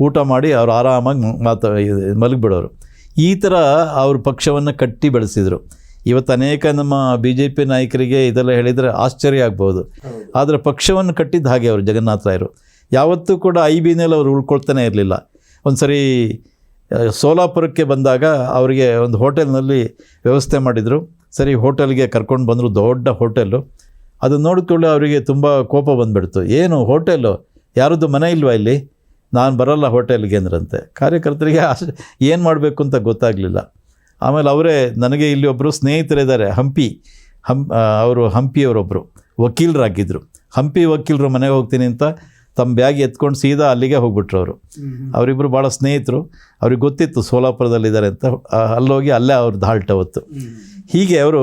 ಊಟ ಮಾಡಿ ಅವರು ಆರಾಮಾಗಿ ಮಾತಾ ಮಲಗಿಬಿಡೋರು. ಈ ಥರ ಅವ್ರ ಪಕ್ಷವನ್ನು ಕಟ್ಟಿ ಬೆಳೆಸಿದರು. ಇವತ್ತು ಅನೇಕ ನಮ್ಮ ಬಿ ಜೆ ಪಿ ನಾಯಕರಿಗೆ ಇದೆಲ್ಲ ಹೇಳಿದರೆ ಆಶ್ಚರ್ಯ ಆಗ್ಬೋದು ಆದರೆ ಪಕ್ಷವನ್ನು ಕಟ್ಟಿದ್ದು ಹಾಗೆ ಅವರು ಜಗನ್ನಾಥ ರಾಯರು. ಯಾವತ್ತೂ ಕೂಡ ಐ ಬಿನಲ್ಲಿ ಅವರು ಉಳ್ಕೊಳ್ತಾನೆ ಇರಲಿಲ್ಲ. ಒಂದು ಸರಿ ಸೋಲಾಪುರಕ್ಕೆ ಬಂದಾಗ ಅವರಿಗೆ ಒಂದು ಹೋಟೆಲ್ನಲ್ಲಿ ವ್ಯವಸ್ಥೆ ಮಾಡಿದರು. ಸರಿ, ಹೋಟೆಲ್ಗೆ ಕರ್ಕೊಂಡು ಬಂದರು, ದೊಡ್ಡ ಹೋಟೆಲ್ಲು. ಅದನ್ನು ನೋಡಿಕೊಳ್ಳಿ ಅವರಿಗೆ ತುಂಬ ಕೋಪ ಬಂದುಬಿಡ್ತು. ಏನು ಹೋಟೆಲು ಯಾರದ್ದು ಮನೆ ಇಲ್ವಾ ಇಲ್ಲಿ? ನಾನು ಬರಲ್ಲ ಹೋಟೆಲ್ಗೆ ಅಂದ್ರಂತೆ. ಕಾರ್ಯಕರ್ತರಿಗೆ ಏನು ಮಾಡಬೇಕು ಅಂತ ಗೊತ್ತಾಗಲಿಲ್ಲ. ಆಮೇಲೆ ಅವರೇ ನನಗೆ ಇಲ್ಲಿ ಒಬ್ಬರು ಸ್ನೇಹಿತರಿದ್ದಾರೆ ಹಂಪಿ. ಹಂ ಅವರು ಹಂಪಿಯವರೊಬ್ಬರು ವಕೀಲರಾಗಿದ್ದರು ಹಂಪಿ ವಕೀಲರು ಮನೆಗೆ ಹೋಗ್ತೀನಿ ಅಂತ ತಮ್ಮ ಬ್ಯಾಗ್ ಎತ್ಕೊಂಡು ಸೀದಾ ಅಲ್ಲಿಗೆ ಹೋಗ್ಬಿಟ್ರು ಅವರು ಅವರಿಬ್ಬರು ಭಾಳ ಸ್ನೇಹಿತರು. ಅವ್ರಿಗೆ ಗೊತ್ತಿತ್ತು ಸೋಲಾಪುರದಲ್ಲಿದ್ದಾರೆ ಅಂತ. ಅಲ್ಲೋಗಿ ಅಲ್ಲೇ ಅವ್ರದ್ದು ಹಾಲ್ಟ್ ಅವತ್ತು. ಹೀಗೆ ಅವರು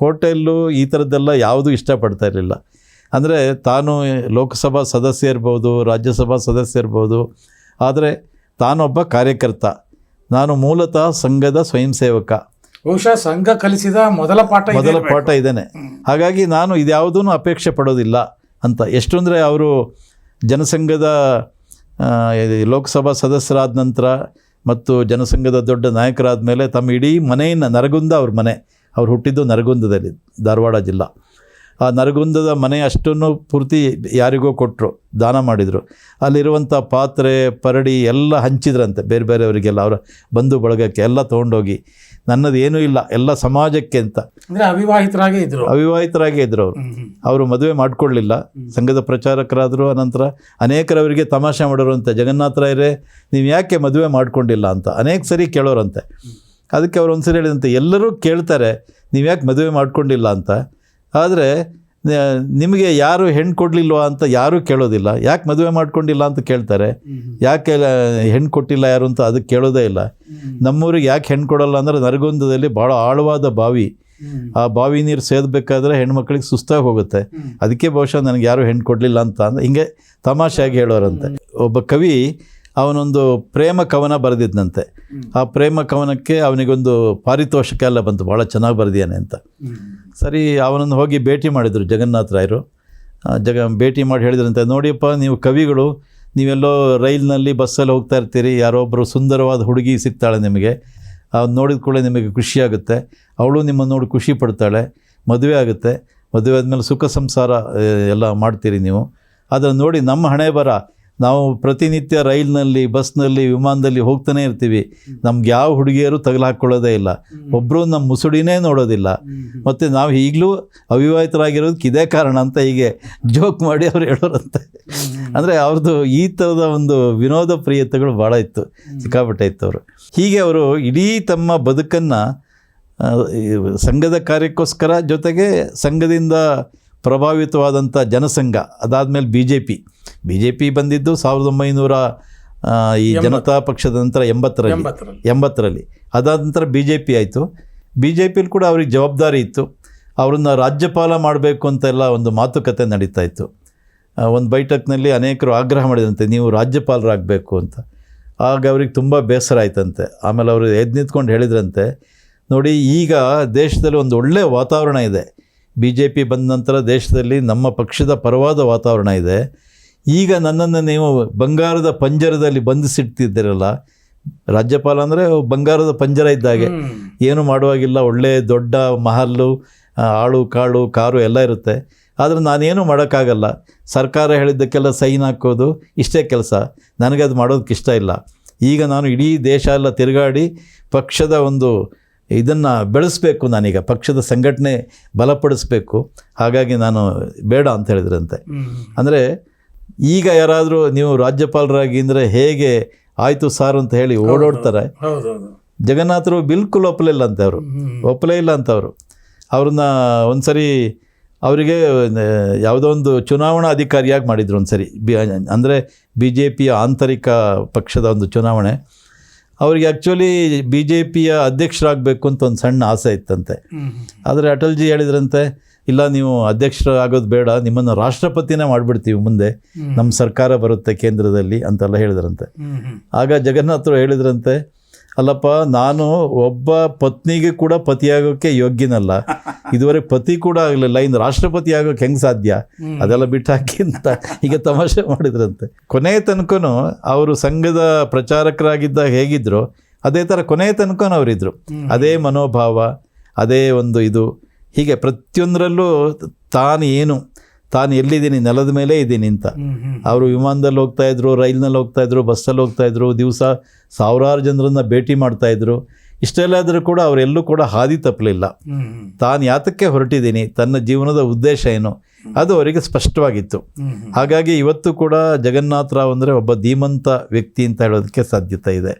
ಹೋಟೆಲ್ಲು ಈ ಥರದ್ದೆಲ್ಲ ಯಾವುದೂ ಇಷ್ಟಪಡ್ತಾ ಇರಲಿಲ್ಲ. ಅಂದರೆ ತಾನು ಲೋಕಸಭಾ ಸದಸ್ಯ ಇರ್ಬೋದು ರಾಜ್ಯಸಭಾ ಸದಸ್ಯ ಇರ್ಬೋದು ಆದರೆ ತಾನೊಬ್ಬ ಕಾರ್ಯಕರ್ತ. ನಾನು ಮೂಲತಃ ಸಂಘದ ಸ್ವಯಂ ಸೇವಕ ಬಹುಶಃ ಸಂಘ ಕಲಿಸಿದ ಮೊದಲ ಪಾಠ ಮೊದಲ ಪಾಠ ಇದ್ದೇನೆ ಹಾಗಾಗಿ ನಾನು ಇದ್ಯಾವುದೂ ಅಪೇಕ್ಷೆ ಪಡೋದಿಲ್ಲ ಅಂತ. ಎಷ್ಟು ಅಂದರೆ ಅವರು ಜನಸಂಘದ ಲೋಕಸಭಾ ಸದಸ್ಯರಾದ ನಂತರ ಮತ್ತು ಜನಸಂಘದ ದೊಡ್ಡ ನಾಯಕರಾದ ಮೇಲೆ ತಮ್ಮ ಇಡೀ ಮನೆಯನ್ನು ನರಗುಂದ ಅವ್ರ ಮನೆ. ಅವ್ರು ಹುಟ್ಟಿದ್ದು ನರಗುಂದದಲ್ಲಿ ಧಾರವಾಡ ಜಿಲ್ಲಾ. ಆ ನರಗುಂದದ ಮನೆ ಅಷ್ಟನ್ನು ಪೂರ್ತಿ ಯಾರಿಗೋ ಕೊಟ್ಟರು ದಾನ ಮಾಡಿದರು. ಅಲ್ಲಿರುವಂಥ ಪಾತ್ರೆ ಪರಡಿ ಎಲ್ಲ ಹಂಚಿದ್ರಂತೆ. ಬೇರೆ ಬೇರೆಯವರಿಗೆಲ್ಲ ಅವರ ಬಂಧು ಬಳಗಕ್ಕೆ ಎಲ್ಲ ತೊಗೊಂಡೋಗಿ. ನನ್ನದು ಏನೂ ಇಲ್ಲ ಎಲ್ಲ ಸಮಾಜಕ್ಕೆ ಅಂತ. ಅಂದರೆ ಅವಿವಾಹಿತರಾಗೇ ಇದ್ದರು ಅವಿವಾಹಿತರಾಗೇ ಇದ್ದರು ಅವರು. ಅವರು ಮದುವೆ ಮಾಡಿಕೊಳ್ಳಲಿಲ್ಲ ಸಂಘದ ಪ್ರಚಾರಕರಾದರು ಅನಂತರ ಅನೇಕರವರಿಗೆ ತಮಾಷೆ ಮಾಡೋರಂತೆ. ಜಗನ್ನಾಥರಾಯರೇ ನೀವು ಯಾಕೆ ಮದುವೆ ಮಾಡಿಕೊಂಡಿಲ್ಲ ಅಂತ. ಅನೇಕ ಸರಿ ಕೇಳೋರಂತೆ. ಅದಕ್ಕೆ ಅವ್ರು ಒಂದ್ಸರಿ ಹೇಳಿದಂತೆ ಎಲ್ಲರೂ ಕೇಳ್ತಾರೆ ನೀವು ಯಾಕೆ ಮದುವೆ ಮಾಡಿಕೊಂಡಿಲ್ಲ ಅಂತ. ಆದರೆ ನಿಮಗೆ ಯಾರು ಹೆಣ್ಣು ಕೊಡಲಿಲ್ವಾ ಅಂತ ಯಾರೂ ಕೇಳೋದಿಲ್ಲ. ಯಾಕೆ ಮದುವೆ ಮಾಡ್ಕೊಂಡಿಲ್ಲ ಅಂತ ಕೇಳ್ತಾರೆ. ಯಾಕೆ ಹೆಣ್ಣು ಕೊಟ್ಟಿಲ್ಲ ಯಾರು ಅಂತ ಅದಕ್ಕೆ ಕೇಳೋದೇ ಇಲ್ಲ. ನಮ್ಮೂರಿಗೆ ಯಾಕೆ ಹೆಣ್ಣು ಕೊಡಲ್ಲ ಅಂದರೆ ನರಗುಂದದಲ್ಲಿ ಭಾಳ ಆಳವಾದ ಬಾವಿ. ಆ ಬಾವಿ ನೀರು ಸೇದಬೇಕಾದ್ರೆ ಹೆಣ್ಮಕ್ಳಿಗೆ ಸುಸ್ತಾಗಿ ಹೋಗುತ್ತೆ. ಅದಕ್ಕೆ ಬಹುಶಃ ನನಗೆ ಯಾರು ಹೆಣ್ಣು ಕೊಡಲಿಲ್ಲ ಅಂತ ಅಂದ್ರೆ ಹಿಂಗೆ ತಮಾಷೆಯಾಗಿ ಹೇಳೋರಂತೆ. ಒಬ್ಬ ಕವಿ ಅವನೊಂದು ಪ್ರೇಮ ಕವನ ಬರೆದಿದ್ದಂತೆ ಆ ಪ್ರೇಮ ಕವನಕ್ಕೆ ಅವನಿಗೊಂದು ಪಾರಿತೋಷಕ ಎಲ್ಲ ಬಂತು. ಭಾಳ ಚೆನ್ನಾಗಿ ಬರೆದಿಯಾನೆ ಅಂತ. ಸರಿ, ಅವನನ್ನು ಹೋಗಿ ಭೇಟಿ ಮಾಡಿದರು ಜಗನ್ನಾಥ ರಾಯರು. ಜಗ, ಭೇಟಿ ಮಾಡಿ ಹೇಳಿದ್ರಂತೆ, ನೋಡಿಯಪ್ಪ, ನೀವು ಕವಿಗಳು, ನೀವೆಲ್ಲೋ ರೈಲ್ನಲ್ಲಿ ಬಸ್ಸಲ್ಲಿ ಹೋಗ್ತಾ ಇರ್ತೀರಿ, ಯಾರೋ ಒಬ್ಬರು ಸುಂದರವಾದ ಹುಡುಗಿ ಸಿಗ್ತಾಳೆ ನಿಮಗೆ. ಅವ್ನು ನೋಡಿದ ಕೂಡಲೇ ನಿಮಗೆ ಖುಷಿಯಾಗುತ್ತೆ ಅವಳು ನಿಮ್ಮನ್ನು ನೋಡಿ ಖುಷಿ ಪಡ್ತಾಳೆ. ಮದುವೆ ಆಗುತ್ತೆ. ಮದುವೆ ಆದಮೇಲೆ ಸುಖ ಸಂಸಾರ ಎಲ್ಲ ಮಾಡ್ತೀರಿ ನೀವು. ಅದನ್ನು ನೋಡಿ, ನಮ್ಮ ಹಣೆ ಬರ. ನಾವು ಪ್ರತಿನಿತ್ಯ ರೈಲ್ನಲ್ಲಿ ಬಸ್ನಲ್ಲಿ ವಿಮಾನದಲ್ಲಿ ಹೋಗ್ತಾನೆ ಇರ್ತೀವಿ. ನಮ್ಗೆ ಯಾವ ಹುಡುಗಿಯರು ತಗಲು ಹಾಕ್ಕೊಳ್ಳೋದೇ ಇಲ್ಲ ಒಬ್ಬರು ನಮ್ಮ ಮುಸುಡಿನೇ ನೋಡೋದಿಲ್ಲ. ಮತ್ತು ನಾವು ಈಗಲೂ ಅವಿವಾಹಿತರಾಗಿರೋದಕ್ಕೆ ಇದೇ ಕಾರಣ ಅಂತ ಹೀಗೆ ಜೋಕ್ ಮಾಡಿ ಅವ್ರು ಹೇಳೋರಂತೆ. ಅಂದರೆ ಅವ್ರದ್ದು ಈ ಥರದ ಒಂದು ವಿನೋದ ಪ್ರಿಯತೆಗಳು ಭಾಳ ಇತ್ತು ಸಿಕ್ಕಾಪಟ್ಟೆ ಇತ್ತು ಅವರು ಹೀಗೆ ಅವರು ಇಡೀ ತಮ್ಮ ಬದುಕನ್ನು ಸಂಘದ ಕಾರ್ಯಕ್ಕೋಸ್ಕರ ಜೊತೆಗೆ ಸಂಘದಿಂದ ಪ್ರಭಾವಿತವಾದಂಥ ಜನಸಂಘ ಅದಾದಮೇಲೆ B J P. B J P ಬಂದಿದ್ದು ಸಾವಿರದ ಒಂಬೈನೂರ ಈ ಜನತಾ ಪಕ್ಷದ ನಂತರ ಎಂಬತ್ತರಲ್ಲಿ. ಎಂಬತ್ತರಲ್ಲಿ. ಎಂಬತ್ತರಲ್ಲಿ. ಅದಾದ ನಂತರ ಬಿ ಜೆ ಪಿ ಆಯಿತು. ಬಿ ಜೆ ಪಿಲಿ ಕೂಡ ಅವ್ರಿಗೆ ಜವಾಬ್ದಾರಿ ಇತ್ತು. ಅವರನ್ನು ರಾಜ್ಯಪಾಲ ಮಾಡಬೇಕು ಅಂತೆಲ್ಲ ಒಂದು ಮಾತುಕತೆ ನಡೀತಾ ಇತ್ತು. ಒಂದು ಬೈಠಕ್ನಲ್ಲಿ ಅನೇಕರು ಆಗ್ರಹ ಮಾಡಿದಂತೆ ನೀವು ರಾಜ್ಯಪಾಲರಾಗಬೇಕು ಅಂತ. ಆಗ ಅವ್ರಿಗೆ ತುಂಬ ಬೇಸರ ಆಯ್ತಂತೆ. ಆಮೇಲೆ ಅವರು ಎದ್ದು ನಿಂತ್ಕೊಂಡು ಹೇಳಿದ್ರಂತೆ ನೋಡಿ ಈಗ ದೇಶದಲ್ಲಿ ಒಂದು ಒಳ್ಳೆಯ ವಾತಾವರಣ ಇದೆ. ಬಿ ಜೆ ಪಿ ಬಂದ ನಂತರ ದೇಶದಲ್ಲಿ ನಮ್ಮ ಪಕ್ಷದ ಪರವಾದ ವಾತಾವರಣ ಇದೆ. ಈಗ ನನ್ನನ್ನು ನೀವು ಬಂಗಾರದ ಪಂಜರದಲ್ಲಿ ಬಂಧಿಸಿಡ್ತಿದ್ದೀರಲ್ಲ ರಾಜ್ಯಪಾಲ ಅಂದರೆ ಬಂಗಾರದ ಪಂಜರ ಇದ್ದಾಗೆ ಏನು ಮಾಡುವಾಗಿಲ್ಲ ಒಳ್ಳೆ ದೊಡ್ಡ ಮಹಲ್ಲು ಆಳು ಕಾಳು ಕಾರು ಎಲ್ಲ ಇರುತ್ತೆ. ಆದರೆ ನಾನೇನು ಮಾಡೋಕ್ಕಾಗಲ್ಲ. ಸರ್ಕಾರ ಹೇಳಿದ್ದಕ್ಕೆಲ್ಲ ಸೈನ್ ಹಾಕೋದು ಇಷ್ಟೇ ಕೆಲಸ. ನನಗೆ ಅದು ಮಾಡೋದಕ್ಕೆ ಇಷ್ಟ ಇಲ್ಲ. ಈಗ ನಾನು ಇಡೀ ದೇಶ ಎಲ್ಲ ತಿರುಗಾಡಿ ಪಕ್ಷದ ಒಂದು ಇದನ್ನು ಬೆಳೆಸಬೇಕು ನಾನೀಗ ಪಕ್ಷದ ಸಂಘಟನೆ ಬಲಪಡಿಸಬೇಕು. ಹಾಗಾಗಿ ನಾನು ಬೇಡ ಅಂತ ಹೇಳಿದ್ರಂತೆ. ಅಂದರೆ ಈಗ ಯಾರಾದರೂ ನೀವು ರಾಜ್ಯಪಾಲರಾಗಿ ಅಂದರೆ ಹೇಗೆ ಆಯಿತು ಸಾರ್ ಅಂತ ಹೇಳಿ ಓಡೋಡ್ತಾರೆ? ಜಗನ್ನಾಥರು ಬಿಲ್ಕುಲ್ ಒಪ್ಪಲಿಲ್ಲ ಅಂತ ಅವರು. ಒಪ್ಪಲೇ ಇಲ್ಲ ಅಂತ ಅವರು. ಅವ್ರನ್ನ ಒಂದ್ಸರಿ ಅವರಿಗೆ ಯಾವುದೋ ಒಂದು ಚುನಾವಣಾ ಅಧಿಕಾರಿಯಾಗಿ ಮಾಡಿದರು ಒಂದು ಸರಿ ಬಿ ಅಂದರೆ ಬಿ ಜೆ ಪಿಯ ಆಂತರಿಕ ಪಕ್ಷದ ಒಂದು ಚುನಾವಣೆ. ಅವರಿಗೆ ಆ್ಯಕ್ಚುಲಿ ಬಿ ಜೆ ಪಿಯ ಅಧ್ಯಕ್ಷರಾಗಬೇಕು ಅಂತ ಒಂದು ಸಣ್ಣ ಆಸೆ ಇತ್ತಂತೆ. ಆದರೆ ಅಟಲ್ಜಿ ಹೇಳಿದ್ರಂತೆ ಇಲ್ಲ ನೀವು ಅಧ್ಯಕ್ಷರಾಗೋದು ಬೇಡ ನಿಮ್ಮನ್ನು ರಾಷ್ಟ್ರಪತಿನೇ ಮಾಡಿಬಿಡ್ತೀವಿ ಮುಂದೆ. ನಮ್ಮ ಸರ್ಕಾರ ಬರುತ್ತೆ ಕೇಂದ್ರದಲ್ಲಿ ಅಂತೆಲ್ಲ ಹೇಳಿದ್ರಂತೆ. ಆಗ ಜಗನ್ನಾಥರು ಹೇಳಿದ್ರಂತೆ ಅಲ್ಲಪ್ಪ ನಾನು ಒಬ್ಬ ಪತ್ನಿಗೆ ಕೂಡ ಪತಿಯಾಗೋಕ್ಕೆ ಯೋಗ್ಯನಲ್ಲ. ಇದುವರೆಗೆ ಪತಿ ಕೂಡ ಆಗಲಿಲ್ಲ ಇನ್ನು ರಾಷ್ಟ್ರಪತಿ ಆಗೋಕ್ಕೆ ಹೆಂಗೆ ಸಾಧ್ಯ? ಅದೆಲ್ಲ ಬಿಟ್ಟು ಹಾಕಿ ಅಂತ ಈಗ ತಮಾಷೆ ಮಾಡಿದ್ರಂತೆ. ಕೊನೆಯ ತನಕ ಅವರು ಸಂಘದ ಪ್ರಚಾರಕರಾಗಿದ್ದಾಗ ಹೇಗಿದ್ರು ಅದೇ ಥರ ಕೊನೆಯ ತನಕ ಅವರಿದ್ದರು ಅದೇ ಮನೋಭಾವ ಅದೇ ಒಂದು ಇದು. ಹೀಗೆ ಪ್ರತಿಯೊಂದರಲ್ಲೂ ತಾನು ಏನು ತಾನು ಎಲ್ಲಿದ್ದೀನಿ ನೆಲದ ಮೇಲೆ ಇದ್ದೀನಿ ಅಂತ. ಅವರು ವಿಮಾನದಲ್ಲಿ ಹೋಗ್ತಾ ಇದ್ರು ರೈಲ್ನಲ್ಲಿ ಹೋಗ್ತಾ ಇದ್ರು ಬಸ್ಸಲ್ಲಿ ಹೋಗ್ತಾ ಇದ್ರು ದಿವಸ ಸಾವಿರಾರು ಜನರನ್ನ ಭೇಟಿ ಮಾಡ್ತಾ ಇದ್ರು. ಇಷ್ಟೆಲ್ಲ ಆದರೂ ಕೂಡ ಅವರೆಲ್ಲೂ ಕೂಡ ಹಾದಿ ತಪ್ಪಲಿಲ್ಲ. ತಾನು ಯಾತಕ್ಕೆ ಹೊರಟಿದ್ದೀನಿ ತನ್ನ ಜೀವನದ ಉದ್ದೇಶ ಏನು? ಅದು ಅವರಿಗೆ ಸ್ಪಷ್ಟವಾಗಿತ್ತು. ಹಾಗಾಗಿ ಇವತ್ತು ಕೂಡ ಜಗನ್ನಾಥ ರಾವ್ ಅಂದರೆ ಒಬ್ಬ ಧೀಮಂತ ವ್ಯಕ್ತಿ ಅಂತ ಹೇಳೋದಕ್ಕೆ ಸಾಧ್ಯತೆ ಇದೆ.